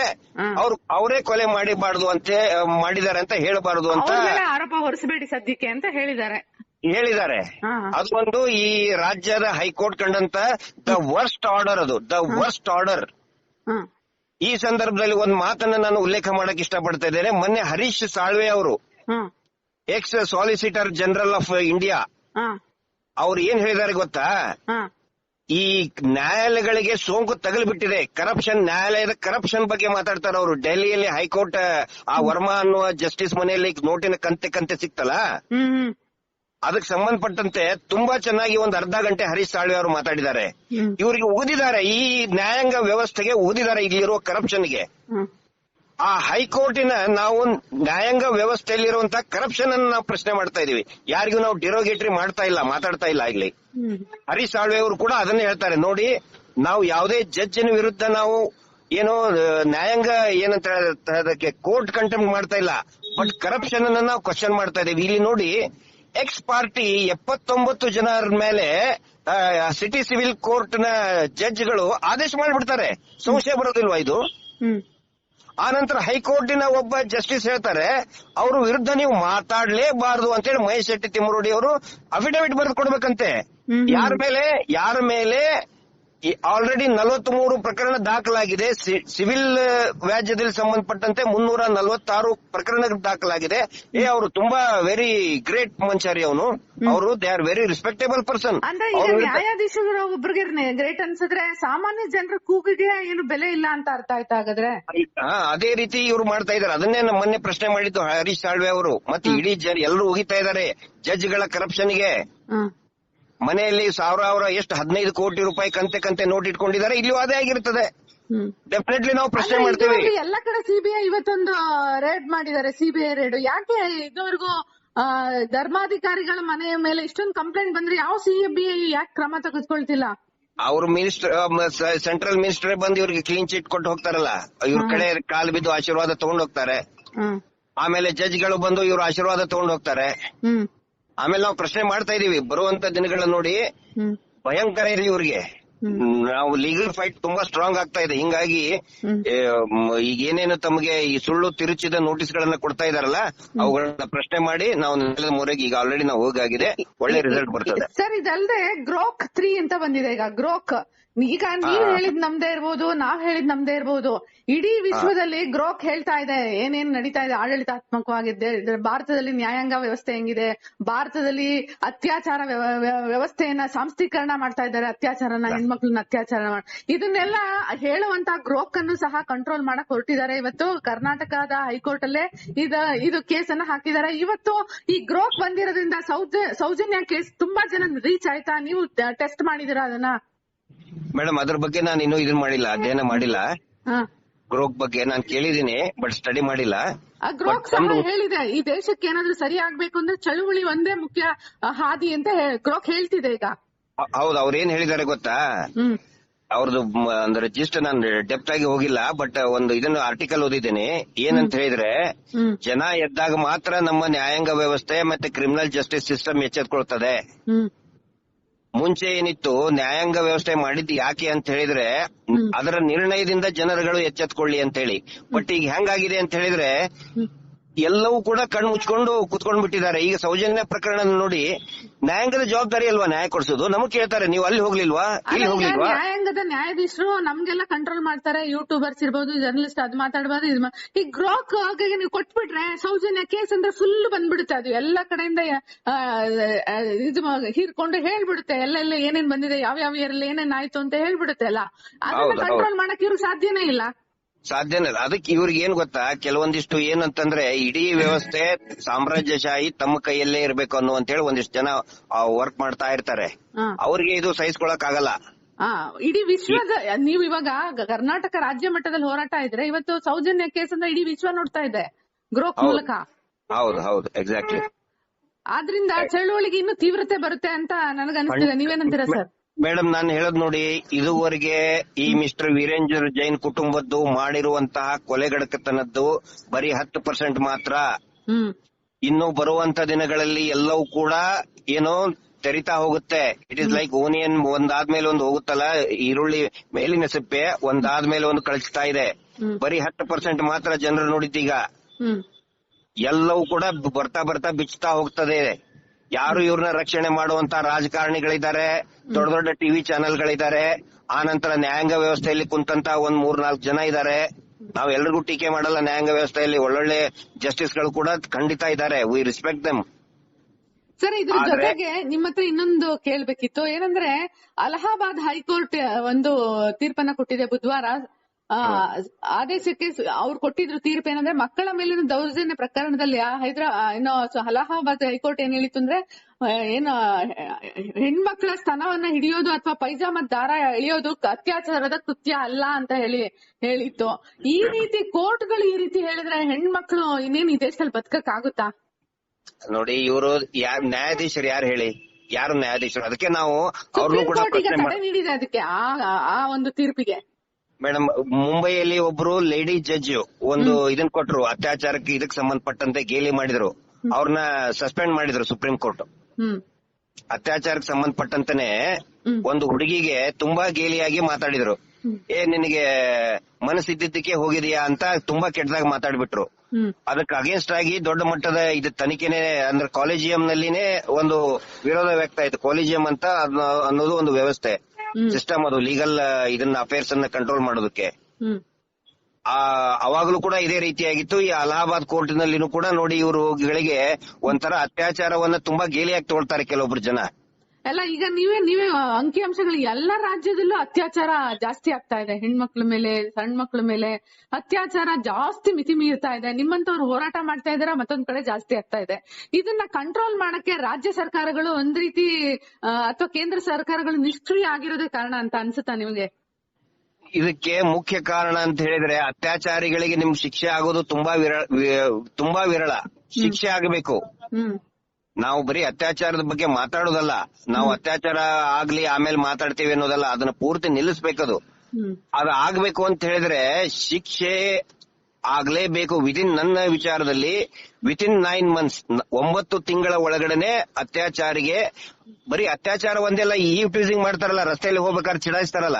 ಅವ್ರು ಅವರೇ ಕೊಲೆ ಮಾಡಿಬಾರ್ದು ಅಂತ ಮಾಡಿದ್ದಾರೆ ಅಂತ ಹೇಳಬಾರದು ಅಂತ ಆರೋಪ ಹೊರಿಸಬೇಡಿ ಸದ್ಯಕ್ಕೆ ಅಂತ ಹೇಳಿದ್ದಾರೆ. ಹೇಳಿದ್ದಾರೆ. ಒಂದು ಈ ರಾಜ್ಯದ ಹೈಕೋರ್ಟ್ ಕಂಡಂತ ದ ವರ್ಸ್ಟ್ ಆರ್ಡರ್ ಅದು ದ ವರ್ಸ್ಟ್ ಆರ್ಡರ್. ಈ ಸಂದರ್ಭದಲ್ಲಿ ಒಂದು ಮಾತನ್ನ ನಾನು ಉಲ್ಲೇಖ ಮಾಡಕ್ ಇಷ್ಟಪಡ್ತಾ ಇದ್ದೇನೆ. ಮೊನ್ನೆ ಹರೀಶ್ ಸಾಳ್ವೆ ಅವರು ex solicitor general of India ಅವ್ರು ಏನ್ ಹೇಳಿದ್ದಾರೆ ಗೊತ್ತಾ? ಈ ನ್ಯಾಯಾಲಯಗಳಿಗೆ ಸೋಂಕು ತಗಲ್ಬಿಟ್ಟಿದೆ. ಕರಪ್ಷನ್ ನ್ಯಾಯಾಲಯದ ಕರಪ್ಷನ್ ಬಗ್ಗೆ ಮಾತಾಡ್ತಾರೆ ಅವರು. ಡೆಲ್ಲಿಯಲ್ಲಿ ಹೈಕೋರ್ಟ್ ಆ ವರ್ಮಾ ಅನ್ನುವ ಜಸ್ಟಿಸ್ ಮನೆಯಲ್ಲಿ ನೋಟಿನ ಕಂತೆ ಕಂತೆ ಸಿಕ್ತಲ್ಲ? ಅದಕ್ಕೆ ಸಂಬಂಧಪಟ್ಟಂತೆ ತುಂಬಾ ಚೆನ್ನಾಗಿ ಒಂದು ಅರ್ಧ ಗಂಟೆ ಹರೀಶ್ ಸಾಳ್ವೆ ಅವರು ಮಾತಾಡಿದ್ದಾರೆ. ಇವರಿಗೆ ಉಗಿದಿದ್ದಾರೆ. ಈ ನ್ಯಾಯಾಂಗ ವ್ಯವಸ್ಥೆಗೆ ಉಗಿದಿದ್ದಾರೆ ಇಲ್ಲಿರುವ ಕರಪ್ಷನ್ಗೆ ಗೆ ಆ ಹೈಕೋರ್ಟಿನ ನಾವು ನ್ಯಾಯಾಂಗ ವ್ಯವಸ್ಥೆಯಲ್ಲಿರುವಂತಹ ಕರಪ್ಷನ್ ಅನ್ನು ನಾವು ಪ್ರಶ್ನೆ ಮಾಡ್ತಾ ಇದೀವಿ. ಯಾರಿಗೂ ನಾವು ಡಿರೋಗೇಟರಿ ಮಾಡ್ತಾ ಇಲ್ಲ ಮಾತಾಡ್ತಾ ಇಲ್ಲ ಇಲ್ಲಿ. ಹರೀಶ್ ಸಾಳ್ವೆ ಅವರು ಕೂಡ ಅದನ್ನೇ ಹೇಳ್ತಾರೆ. ನೋಡಿ ನಾವು ಯಾವುದೇ ಜಡ್ಜಿನ ವಿರುದ್ಧ ನಾವು ಏನೋ ನ್ಯಾಯಾಂಗ ಏನಂತ ಅದಕ್ಕೆ ಕೋರ್ಟ್ ಕಂಟೆಂಪ್ಟ್ ಮಾಡ್ತಾ ಇಲ್ಲ. ಬಟ್ ಕರಪ್ಷನ್ ಅನ್ನ ನಾವು ಕ್ವಶನ್ ಮಾಡ್ತಾ ಇದೀವಿ. ಇಲ್ಲಿ ನೋಡಿ ಎಕ್ಸ್ ಪಾರ್ಟಿ ಎಪ್ಪತ್ತೊಂಬತ್ತು ಜನರ ಮೇಲೆ ಸಿಟಿ ಸಿವಿಲ್ ಕೋರ್ಟ್ನ ಜಡ್ಜ್ಗಳು ಆದೇಶ ಮಾಡಿಬಿಡ್ತಾರೆ. ಸಂಶಯ ಬರೋದಿಲ್ವಾ ಇದು? ಹ್ಮ್. ಆನಂತರ ಹೈಕೋರ್ಟಿನ ಒಬ್ಬ ಜಸ್ಟಿಸ್ ಹೇಳ್ತಾರೆ ಅವ್ರ ವಿರುದ್ಧ ನೀವು ಮಾತಾಡ್ಲೇಬಾರದು ಅಂತೇಳಿ ಮಹೇಶ್ ಶೆಟ್ಟಿ ತಿಮ್ಮರೋಡಿ ಅವರು ಅಫಿಡವಿಟ್ ಬರೆದು ಕೊಡ್ಬೇಕಂತೆ. ಯಾರ ಮೇಲೆ? ಯಾರ ಮೇಲೆ? ಆಲ್ರೆಡಿ ಮೂರು ಪ್ರಕರಣ ದಾಖಲಾಗಿದೆ. ಸಿವಿಲ್ ವ್ಯಾಜ್ಯದಲ್ಲಿ ಸಂಬಂಧಪಟ್ಟಂತೆ ಮುನ್ನೂರ ನಲವತ್ತಾರು ಪ್ರಕರಣ ದಾಖಲಾಗಿದೆ. ಏ ಅವರು ತುಂಬಾ ವೆರಿ ಗ್ರೇಟ್ ಮಂಚಾರಿ ಅವನು. ಅವರು they are very respectable person ಅಂದ್ರೆ ನ್ಯಾಯಾಧೀಶರು ಒಬ್ರಿಗೆ ಗ್ರೇಟ್ ಅನ್ಸಿದ್ರೆ ಸಾಮಾನ್ಯ ಜನರ ಕೂಗಿಗೆ ಏನು ಬೆಲೆ ಇಲ್ಲ ಅಂತ ಅರ್ಥ ಆಯ್ತಾ ಹಾಗಾದ್ರೆ? ಅದೇ ರೀತಿ ಇವ್ರು ಮಾಡ್ತಾ ಇದಾರೆ ಅದನ್ನೇ ನಮ್ಮ ಮೊನ್ನೆ ಪ್ರಶ್ನೆ ಮಾಡಿದ್ದು ಹರೀಶ್ ಸಾಳ್ವೆ ಅವರು. ಮತ್ತೆ ಇಡೀ ಜನ ಎಲ್ಲರೂ ಹೋಗಿತಾ ಇದಾರೆ ಜಡ್ಜ್ಗಳ ಕರಪ್ಷನ್ಗೆ ಮನೆಯಲ್ಲಿ ಸಾವಿರ ಎಷ್ಟು ಹದಿನೈದು ಕೋಟಿ ರೂಪಾಯಿ ಕಂತೆ ಕಂತೆ ನೋಟ್ ಇಟ್ಕೊಂಡಿದ್ದಾರೆ. ಇಲ್ಲಿಯೂ ಅದೇ ಆಗಿರ್ತದೆ. ಡೆಫಿನೆಟ್ಲಿ ನಾವು ಪ್ರಶ್ನೆ ಮಾಡ್ತೀವಿ. ಎಲ್ಲ ಕಡೆ ಸಿಬಿಐ ಇವತ್ತೊಂದು ರೇಡ್ ಮಾಡಿದ್ದಾರೆ ಸಿಬಿಐ ರೇಡ್ ಯಾಕೆ ಇದುವರೆಗೂ ಧರ್ಮಾಧಿಕಾರಿಗಳ ಮನೆಯ ಮೇಲೆ ಇಷ್ಟೊಂದು ಕಂಪ್ಲೇಂಟ್ ಬಂದ್ರೆ ಯಾವ ಸಿಬಿಐ ಯಾಕೆ ಕ್ರಮ ತೆಗೆದುಕೊಳ್ತಿಲ್ಲ? ಅವ್ರ ಮಿನಿಸ್ಟರ್ ಸೆಂಟ್ರಲ್ ಮಿನಿಸ್ಟರ್ ಬಂದು ಇವ್ರಿಗೆ ಕ್ಲೀನ್ ಚಿಟ್ ಕೊಟ್ಟು ಹೋಗ್ತಾರಲ್ಲ ಇವ್ರ ಕಡೆ ಕಾಲು ಬಿದ್ದು ಆಶೀರ್ವಾದ ತಗೊಂಡು ಹೋಗ್ತಾರೆ. ಆಮೇಲೆ ಜಡ್ಜ್ಗಳು ಬಂದು ಇವ್ರ ಆಶೀರ್ವಾದ ತಗೊಂಡು ಹೋಗ್ತಾರೆ. ಆಮೇಲೆ ನಾವು ಪ್ರಶ್ನೆ ಮಾಡ್ತಾ ಇದೀವಿ ಬರುವಂತ ದಿನಗಳನ್ನ ನೋಡಿ. ಭಯಂಕರ ಇದೆ ಇವ್ರಿಗೆ. ನಾವು ಲೀಗಲ್ ಫೈಟ್ ತುಂಬಾ ಸ್ಟ್ರಾಂಗ್ ಆಗ್ತಾ ಇದೆ. ಹಿಂಗಾಗಿ ಈಗ ಏನೇನು ತಮಗೆ ಈ ಸುಳ್ಳು ತಿರುಚಿದ ನೋಟಿಸ್ ಗಳನ್ನ ಕೊಡ್ತಾ ಇದಾರಲ್ಲ ಅವುಗಳನ್ನ ಪ್ರಶ್ನೆ ಮಾಡಿ ನಾವು ನೆಲದ ಮೂರೆಗೆ ಈಗ ಆಲ್ರೆಡಿ ನಾವು ಹೋಗಾಗಿದೆ. ಒಳ್ಳೆ ರಿಸಲ್ಟ್ ಬರ್ತದೆ. ಸರ್ ಇದಲ್ಲದೆ ಗ್ರೋಕ್ ತ್ರೀ ಅಂತ ಬಂದಿದೆ ಈಗ. ಗ್ರೋಕ್ ಈಗ ನೀವ್ ಹೇಳಿದ್ ನಮ್ದೇ ಇರ್ಬೋದು ನಾವ್ ಹೇಳಿದ್ ನಮ್ದೇ ಇರ್ಬೋದು. ಇಡೀ ವಿಶ್ವದಲ್ಲಿ ಗ್ರೋಕ್ ಹೇಳ್ತಾ ಇದೆ ಏನೇನ್ ನಡೀತಾ ಇದೆ ಆಡಳಿತಾತ್ಮಕವಾಗಿದ್ದೆ ಭಾರತದಲ್ಲಿ ನ್ಯಾಯಾಂಗ ವ್ಯವಸ್ಥೆ ಹೆಂಗಿದೆ ಭಾರತದಲ್ಲಿ ಅತ್ಯಾಚಾರ ವ್ಯವ- ವ್ಯ- ವ್ಯವಸ್ಥೆಯನ್ನ ಸಾಂಸ್ಥೀಕರಣ ಮಾಡ್ತಾ ಇದ್ದಾರೆ ಅತ್ಯಾಚಾರನ ಹೆಣ್ಮಕ್ಳನ್ನ ಅತ್ಯಾಚಾರ ಮಾಡ ಇದನ್ನೆಲ್ಲ ಹೇಳುವಂತ ಗ್ರೋಕ್ ಅನ್ನು ಸಹ ಕಂಟ್ರೋಲ್ ಮಾಡಕ್ ಹೊರಟಿದ್ದಾರೆ. ಇವತ್ತು ಕರ್ನಾಟಕದ ಹೈಕೋರ್ಟ್ ಅಲ್ಲೇ ಇದ ಇದು ಕೇಸನ್ನ ಹಾಕಿದ್ದಾರೆ. ಇವತ್ತು ಈ ಗ್ರೋಕ್ ಬಂದಿರೋದ್ರಿಂದ ಸೌಜ ಸೌಜನ್ಯ ಕೇಸ್ ತುಂಬಾ ಜನ ರೀಚ್ ಆಯ್ತಾ? ನೀವು ಟೆಸ್ಟ್ ಮಾಡಿದಿರಾ ಅದನ್ನ? ಮೇಡಮ್ ಅದ್ರ ಬಗ್ಗೆ ನಾನು ಇನ್ನೂ ಇದನ್ ಮಾಡಿಲ್ಲ ಅಧ್ಯಯನ ಮಾಡಿಲ್ಲ. ಹ. ಗ್ರೋಕ್ ಬಗ್ಗೆ ನಾನು ಕೇಳಿದೀನಿ ಬಟ್ ಸ್ಟಡಿ ಮಾಡಿಲ್ಲ. ಆ ಗ್ರೋಕ್ But ಸಹ ನಮ್ದು- ಹೇಳಿದೆ ಈ ದೇಶಕ್ಕೆ ಏನಾದ್ರು ಸರಿ ಆಗ್ಬೇಕು ಅಂದ್ರೆ ಚಳುವಳಿ ಒಂದೇ ಮುಖ್ಯ ಆ, ಹಾದಿ ಅಂತ ಹೇ- ಗ್ರೋಕ್ ಹೇಳ್ತಿದೆ ಈಗ. ಹ- ಹೌದು ಅವ್ರು ಏನ್ ಹೇಳಿದಾರೆ ಗೊತ್ತಾ? ಹ್ಮ್. ಅವ್ರದ್ದು ಮ್, ಅಂದ್ರೆ ಜಿಸ್ಟ್ ನಾನು ಡೆಪ್ತ್ ಆಗಿ ಹೋಗಿಲ್ಲ ಬಟ್ ಒಂದು ಇದನ್ನು ಆರ್ಟಿಕಲ್ ಓದಿದ್ದೀನಿ. ಏನಂತ ಹೇಳಿದ್ರೆ ಹ್ಮ್. ಜನ ಎದ್ದಾಗ ಮಾತ್ರ ನಮ್ಮ ನ್ಯಾಯಾಂಗ ವ್ಯವಸ್ಥೆ ಮತ್ತೆ ಕ್ರಿಮಿನಲ್ ಜಸ್ಟಿಸ್ ಸಿಸ್ಟಮ್ ಎಚ್ಚೆತ್ಕೊಳ್ತದೆ. ಹ್ಮ್. ಮುಂಚೆ ಏನಿತ್ತು ನ್ಯಾಯಾಂಗ ವ್ಯವಸ್ಥೆ ಮಾಡಿದ್ ಯಾಕೆ ಅಂತ ಹೇಳಿದ್ರೆ ಅದರ ನಿರ್ಣಯದಿಂದ ಜನರುಗಳು ಎಚ್ಚೆತ್ಕೊಳ್ಳಿ ಅಂತ ಹೇಳಿ. ಬಟ್ ಈಗ ಹೆಂಗಾಗಿದೆ ಅಂತ ಹೇಳಿದ್ರೆ ಎಲ್ಲವೂ ಕೂಡ ಕಣ್ಣು ಮುಚ್ಕೊಂಡು ಕುತ್ಕೊಂಡ್ ಬಿಟ್ಟಿದ್ದಾರೆ ಈಗ ಸೌಜನ್ಯ ಪ್ರಕರಣ ನೋಡಿ ನ್ಯಾಯಾಂಗದ ಜವಾಬ್ದಾರಿ ಅಲ್ವಾ ನ್ಯಾಯ ಕೊಡಿಸೋದು? ನಮಗ್ ಕೇಳ್ತಾರೆ ನೀವು ಅಲ್ಲಿ ಹೋಗ್ಲಿಲ್ವಾ? ಇಲ್ಲಿ ಹೋಗ್ಲಿಲ್ವಾ? ನ್ಯಾಯಾಂಗದ ನ್ಯಾಯಾಧೀಶರು ನಮ್ಗೆಲ್ಲ ಕಂಟ್ರೋಲ್ ಮಾಡ್ತಾರೆ. ಯೂಟ್ಯೂಬರ್ಸ್ ಇರ್ಬೋದು ಜರ್ನಲಿಸ್ಟ್ ಅದ್ ಮಾತಾಡಬಾರ್ದು ಇದು ಮಾ- ಈ ಗ್ರೋಕ್ ಹಾಗಾಗಿ ನೀವು ಕೊಟ್ಬಿಟ್ರೆ ಸೌಜನ್ಯ ಕೇಸ್ ಅಂದ್ರೆ ಫುಲ್ ಬಂದ್ಬಿಡುತ್ತೆ ಅದು. ಎಲ್ಲ ಕಡೆಯಿಂದ ಇದು ಹೀರ್ಕೊಂಡು ಹೇಳ್ಬಿಡುತ್ತೆ. ಎಲ್ಲ ಏನೇನ್ ಬಂದಿದೆ ಯಾವ ಯಾವ ಇಯರ್ ಏನೇನ್ ಆಯ್ತು ಅಂತ ಹೇಳ್ಬಿಡುತ್ತೆ ಅಲ್ಲ. ಅದನ್ನ. ಕಂಟ್ರೋಲ್ ಮಾಡಕ್ ಇವ್ರಿಗೆ ಸಾಧ್ಯನೇ ಇಲ್ಲ. ಸಾಧ್ಯನೇ ಇಲ್ಲ. ಅದಕ್ಕೆ ಇವ್ರಿಗೆ ಏನ್ ಗೊತ್ತಾ? ಕೆಲವೊಂದಿಷ್ಟು ಏನಂತಂದ್ರೆ ಇಡೀ ವ್ಯವಸ್ಥೆ ಸಾಮ್ರಾಜ್ಯಶಾಹಿ ತಮ್ಮ ಕೈಯಲ್ಲೇ ಇರಬೇಕು ಅನ್ನುವಂತ ಹೇಳಿ ಒಂದಿಷ್ಟು ಜನ ವರ್ಕ್ ಮಾಡ್ತಾ ಇರ್ತಾರೆ. ಅವ್ರಿಗೆ ಇದು ಸಹಿಸ್ಕೊಳಕ್ ಆಗಲ್ಲ ಇಡೀ ವಿಶ್ವದ ನೀವು ಇವಾಗ ಕರ್ನಾಟಕ ರಾಜ್ಯ ಮಟ್ಟದಲ್ಲಿ ಹೋರಾಟ ಇದ್ರೆ ಇವತ್ತು ಸೌಜನ್ಯ ಕೇಸ್ ಅಂದ್ರೆ ಇಡೀ ವಿಶ್ವ ನೋಡ್ತಾ ಇದೆ ಗ್ರೋಕ್ ಮೂಲಕ. ಹೌದು ಹೌದು ಎಕ್ಸಾಕ್ಟ್ಲಿ ಆದ್ರಿಂದ ಚಳುವಳಿಗೆ ಇನ್ನು ತೀವ್ರತೆ ಬರುತ್ತೆ ಅಂತ ನನಗನ್ಸ್ತಿದೆ ನೀವೇನಂತೀರಾ ಸರ್? ಮೇಡಮ್ ನಾನು ಹೇಳೋದ್ ನೋಡಿ ಇದುವರೆಗೆ ಈ ಮಿಸ್ಟರ್ ವೀರೇಂದ್ರ ಜೈನ್ ಕುಟುಂಬದ್ದು ಮಾಡಿರುವಂತಹ ಕೊಲೆಗಡಕತನದ್ದು ಬರೀ ಹತ್ತು ಪರ್ಸೆಂಟ್ ಮಾತ್ರ. ಇನ್ನು ಬರುವಂತ ದಿನಗಳಲ್ಲಿ ಎಲ್ಲವೂ ಕೂಡ ಏನೋ ತೆರಿತಾ ಹೋಗುತ್ತೆ. ಇಟ್ ಇಸ್ ಲೈಕ್ ಓನಿಯನ್ ಒಂದಾದ್ಮೇಲೆ ಒಂದು ಹೋಗುತ್ತಲ್ಲ ಈರುಳ್ಳಿ ಮೇಲಿನ ಸಿಪ್ಪೆ ಒಂದಾದ್ಮೇಲೆ ಒಂದು ಕಳಿಸ್ತಾ ಇದೆ. ಬರೀ ಹತ್ತು ಪರ್ಸೆಂಟ್ ಮಾತ್ರ ಜನರು ನೋಡಿದ್ದೀಗ. ಎಲ್ಲವೂ ಕೂಡ ಬರ್ತಾ ಬರ್ತಾ ಬಿಚ್ಚುತ್ತಾ ಹೋಗ್ತದೆ. ಯಾರು ಇವ್ರನ್ನ ರಕ್ಷಣೆ ಮಾಡುವಂತ ರಾಜಕಾರಣಿಗಳಿದ್ದಾರೆ ದೊಡ್ಡ ದೊಡ್ಡ ಟಿವಿ ಚಾನೆಲ್ಗಳಿದ್ದಾರೆ ಆ ನಂತರ ನ್ಯಾಯಾಂಗ ವ್ಯವಸ್ಥೆಯಲ್ಲಿ ಕುಂತಂತ ಒಂದ್ ಮೂರ್ ನಾಲ್ಕು ಜನ ಇದ್ದಾರೆ. ನಾವ್ ಎಲ್ರಿಗೂ ಟೀಕೆ ಮಾಡಲ್ಲ ನ್ಯಾಯಾಂಗ ವ್ಯವಸ್ಥೆಯಲ್ಲಿ ಒಳ್ಳೊಳ್ಳೆ ಜಸ್ಟಿಸ್ಗಳು ಕೂಡ ಖಂಡಿತ ಇದ್ದಾರೆ. ವಿ ರೆಸ್ಪೆಕ್ಟ್ ದಮ್ ಸರ್ ಇದ್ರ ಜೊತೆಗೆ ನಿಮ್ಮ ಹತ್ರ ಇನ್ನೊಂದು ಕೇಳ್ಬೇಕಿತ್ತು. ಏನಂದ್ರೆ ಅಲಹಾಬಾದ್ ಹೈಕೋರ್ಟ್ ಒಂದು ತೀರ್ಪನ್ನ ಕೊಟ್ಟಿದೆ ಬುಧವಾರ. ಆದೇಶಕ್ಕೆ ಅವ್ರು ಕೊಟ್ಟಿದ್ರು ತೀರ್ಪು ಏನಂದ್ರೆ ಮಕ್ಕಳ ಮೇಲಿನ ದೌರ್ಜನ್ಯ ಪ್ರಕರಣದಲ್ಲಿ ಆ ಹೈದ್ರಾ ಏನೋ ಅಲಹಾಬಾದ್ ಹೈಕೋರ್ಟ್ ಏನ್ ಹೇಳಿತ್ತು ಅಂದ್ರೆ ಏನು ಹೆಣ್ಮಕ್ಳ ಸ್ಥಾನವನ್ನ ಹಿಡಿಯೋದು ಅಥವಾ ಪೈಜಾಮ ದಾರ ಎಳೆಯೋದು ಅತ್ಯಾಚಾರದ ಕೃತ್ಯ ಅಲ್ಲ ಅಂತ ಹೇಳಿ ಹೇಳಿತ್ತು. ಈ ರೀತಿ ಕೋರ್ಟ್ಗಳು ಈ ರೀತಿ ಹೇಳಿದ್ರೆ ಹೆಣ್ಮಕ್ಳು ಇನ್ನೇನ್ ಈ ದೇಶದಲ್ಲಿ ಬದುಕಕ್ ಆಗುತ್ತಾ ನೋಡಿ ಇವರು ಯಾರು ನ್ಯಾಯಾಧೀಶರು ಯಾರು ಹೇಳಿ? ಯಾರು ನ್ಯಾಯಾಧೀಶರು? ಅದಕ್ಕೆ ನಾವು ಅವ್ರನ್ನೂ ಕೂಡ ನೀಡಿದೆ ಅದಕ್ಕೆ ಆ ಒಂದು ತೀರ್ಪಿಗೆ. ಮೇಡಮ್ ಮುಂಬೈಯಲ್ಲಿ ಒಬ್ರು ಲೇಡಿ ಜಡ್ಜ್ ಒಂದು ಇದನ್ ಕೊಟ್ರು ಅತ್ಯಾಚಾರಕ್ಕೆ ಇದಕ್ಕೆ ಸಂಬಂಧಪಟ್ಟಂತೆ ಗೇಲಿ ಮಾಡಿದ್ರು. ಅವ್ರನ್ನ ಸಸ್ಪೆಂಡ್ ಮಾಡಿದ್ರು ಸುಪ್ರೀಂ ಕೋರ್ಟ್ ಅತ್ಯಾಚಾರಕ್ಕೆ ಸಂಬಂಧಪಟ್ಟಂತೆನೆ. ಒಂದು ಹುಡುಗಿಗೆ ತುಂಬಾ ಗೇಲಿಯಾಗಿ ಮಾತಾಡಿದ್ರು. ಏ ನಿನಗೆ ಮನಸ್ಸಿದ್ದಕ್ಕೆ ಹೋಗಿದೀಯಾ ಅಂತ ತುಂಬಾ ಕೆಟ್ಟದಾಗ ಮಾತಾಡ್ಬಿಟ್ರು. ಅದಕ್ಕೆ ಅಗೇನ್ಸ್ಟ್ ಆಗಿ ದೊಡ್ಡ ಮಟ್ಟದ ಇದು ತನಿಖೆನೆ ಅಂದ್ರೆ ಕಾಲೇಜಿಯಂ ನಲ್ಲಿನೇ ಒಂದು ವಿರೋಧ ವ್ಯಕ್ತ ಆಯ್ತು. ಕಾಲೇಜಿಯಂ ಅಂತ ಅನ್ನೋದು ಒಂದು ವ್ಯವಸ್ಥೆ. ಸಿಸ್ಟಮ್ ಅದು ಲೀಗಲ್ ಇದನ್ನ ಅಫೇರ್ಸ್ ಅನ್ನ ಕಂಟ್ರೋಲ್ ಮಾಡೋದಕ್ಕೆ. ಅವಾಗಲೂ ಕೂಡ ಇದೇ ರೀತಿಯಾಗಿತ್ತು. ಈ ಅಲಹಾಬಾದ್ ಕೋರ್ಟಿನಲ್ಲಿನೂ ಕೂಡ ನೋಡಿ ಇವರುಗಳಿಗೆ ಒಂಥರ ಅತ್ಯಾಚಾರವನ್ನ ತುಂಬಾ ಗೇಲಿಯಾಗಿ ತಗೊಳ್ತಾರೆ ಕೆಲವೊಬ್ರು ಜನ. ಎಲ್ಲ ಈಗ ನೀವೇ ನೀವೇ ಅಂಕಿ ಅಂಶಗಳು ಎಲ್ಲ ರಾಜ್ಯದಲ್ಲೂ ಅತ್ಯಾಚಾರ ಜಾಸ್ತಿ ಆಗ್ತಾ ಇದೆ. ಹೆಣ್ಮಕ್ಳ ಮೇಲೆ ಸಣ್ಣ ಮಕ್ಳ ಮೇಲೆ ಅತ್ಯಾಚಾರ ಜಾಸ್ತಿ ಮಿತಿ ಮೀರ್ತಾ ಇದೆ. ನಿಮ್ಮಂತವ್ರು ಹೋರಾಟ ಮಾಡ್ತಾ ಇದಾರ ಮತ್ತೊಂದ್ ಕಡೆ ಜಾಸ್ತಿ ಆಗ್ತಾ ಇದೆ. ಇದನ್ನ ಕಂಟ್ರೋಲ್ ಮಾಡಕ್ಕೆ ರಾಜ್ಯ ಸರ್ಕಾರಗಳು ಒಂದ್ ರೀತಿ ಅಥವಾ ಕೇಂದ್ರ ಸರ್ಕಾರಗಳು ನಿಷ್ಕ್ರಿಯ ಆಗಿರೋದೇ ಕಾರಣ ಅಂತ ಅನ್ಸುತ್ತಾ ನಿಮ್ಗೆ? ಇದಕ್ಕೆ ಮುಖ್ಯ ಕಾರಣ ಅಂತ ಹೇಳಿದ್ರೆ ಅತ್ಯಾಚಾರಿಗಳಿಗೆ ನಿಮ್ ಶಿಕ್ಷೆ ಆಗೋದು ತುಂಬಾ ವಿರಳ ತುಂಬಾ ವಿರಳ. ಶಿಕ್ಷೆ ಆಗಬೇಕು. ಹ್ಮ್. ನಾವು ಬರೀ ಅತ್ಯಾಚಾರದ ಬಗ್ಗೆ ಮಾತಾಡೋದಲ್ಲ. ನಾವು ಅತ್ಯಾಚಾರ ಆಗ್ಲಿ ಆಮೇಲೆ ಮಾತಾಡ್ತೀವಿ ಅನ್ನೋದಲ್ಲ ಅದನ್ನ ಪೂರ್ತಿ ನಿಲ್ಲಿಸ್ಬೇಕದು. ಅದು ಆಗ್ಬೇಕು ಅಂತ ಹೇಳಿದ್ರೆ ಶಿಕ್ಷೆ ಆಗ್ಲೇಬೇಕು ವಿತಿನ್ ನನ್ನ ವಿಚಾರದಲ್ಲಿ. ವಿತಿನ್ ನೈನ್ ಮಂತ್ಸ್ ಒಂಬತ್ತು ತಿಂಗಳ ಒಳಗಡೆನೆ ಅತ್ಯಾಚಾರಿಗೆ ಬರೀ ಅತ್ಯಾಚಾರ ಒಂದೆಲ್ಲ ಈ ಟ್ಯೂಸಿಂಗ್ ಮಾಡ್ತಾರಲ್ಲ ರಸ್ತೆಯಲ್ಲಿ ಹೋಗ್ಬೇಕಾದ್ರೆ ಚಿಡಾಯಿಸ್ತಾರಲ್ಲ.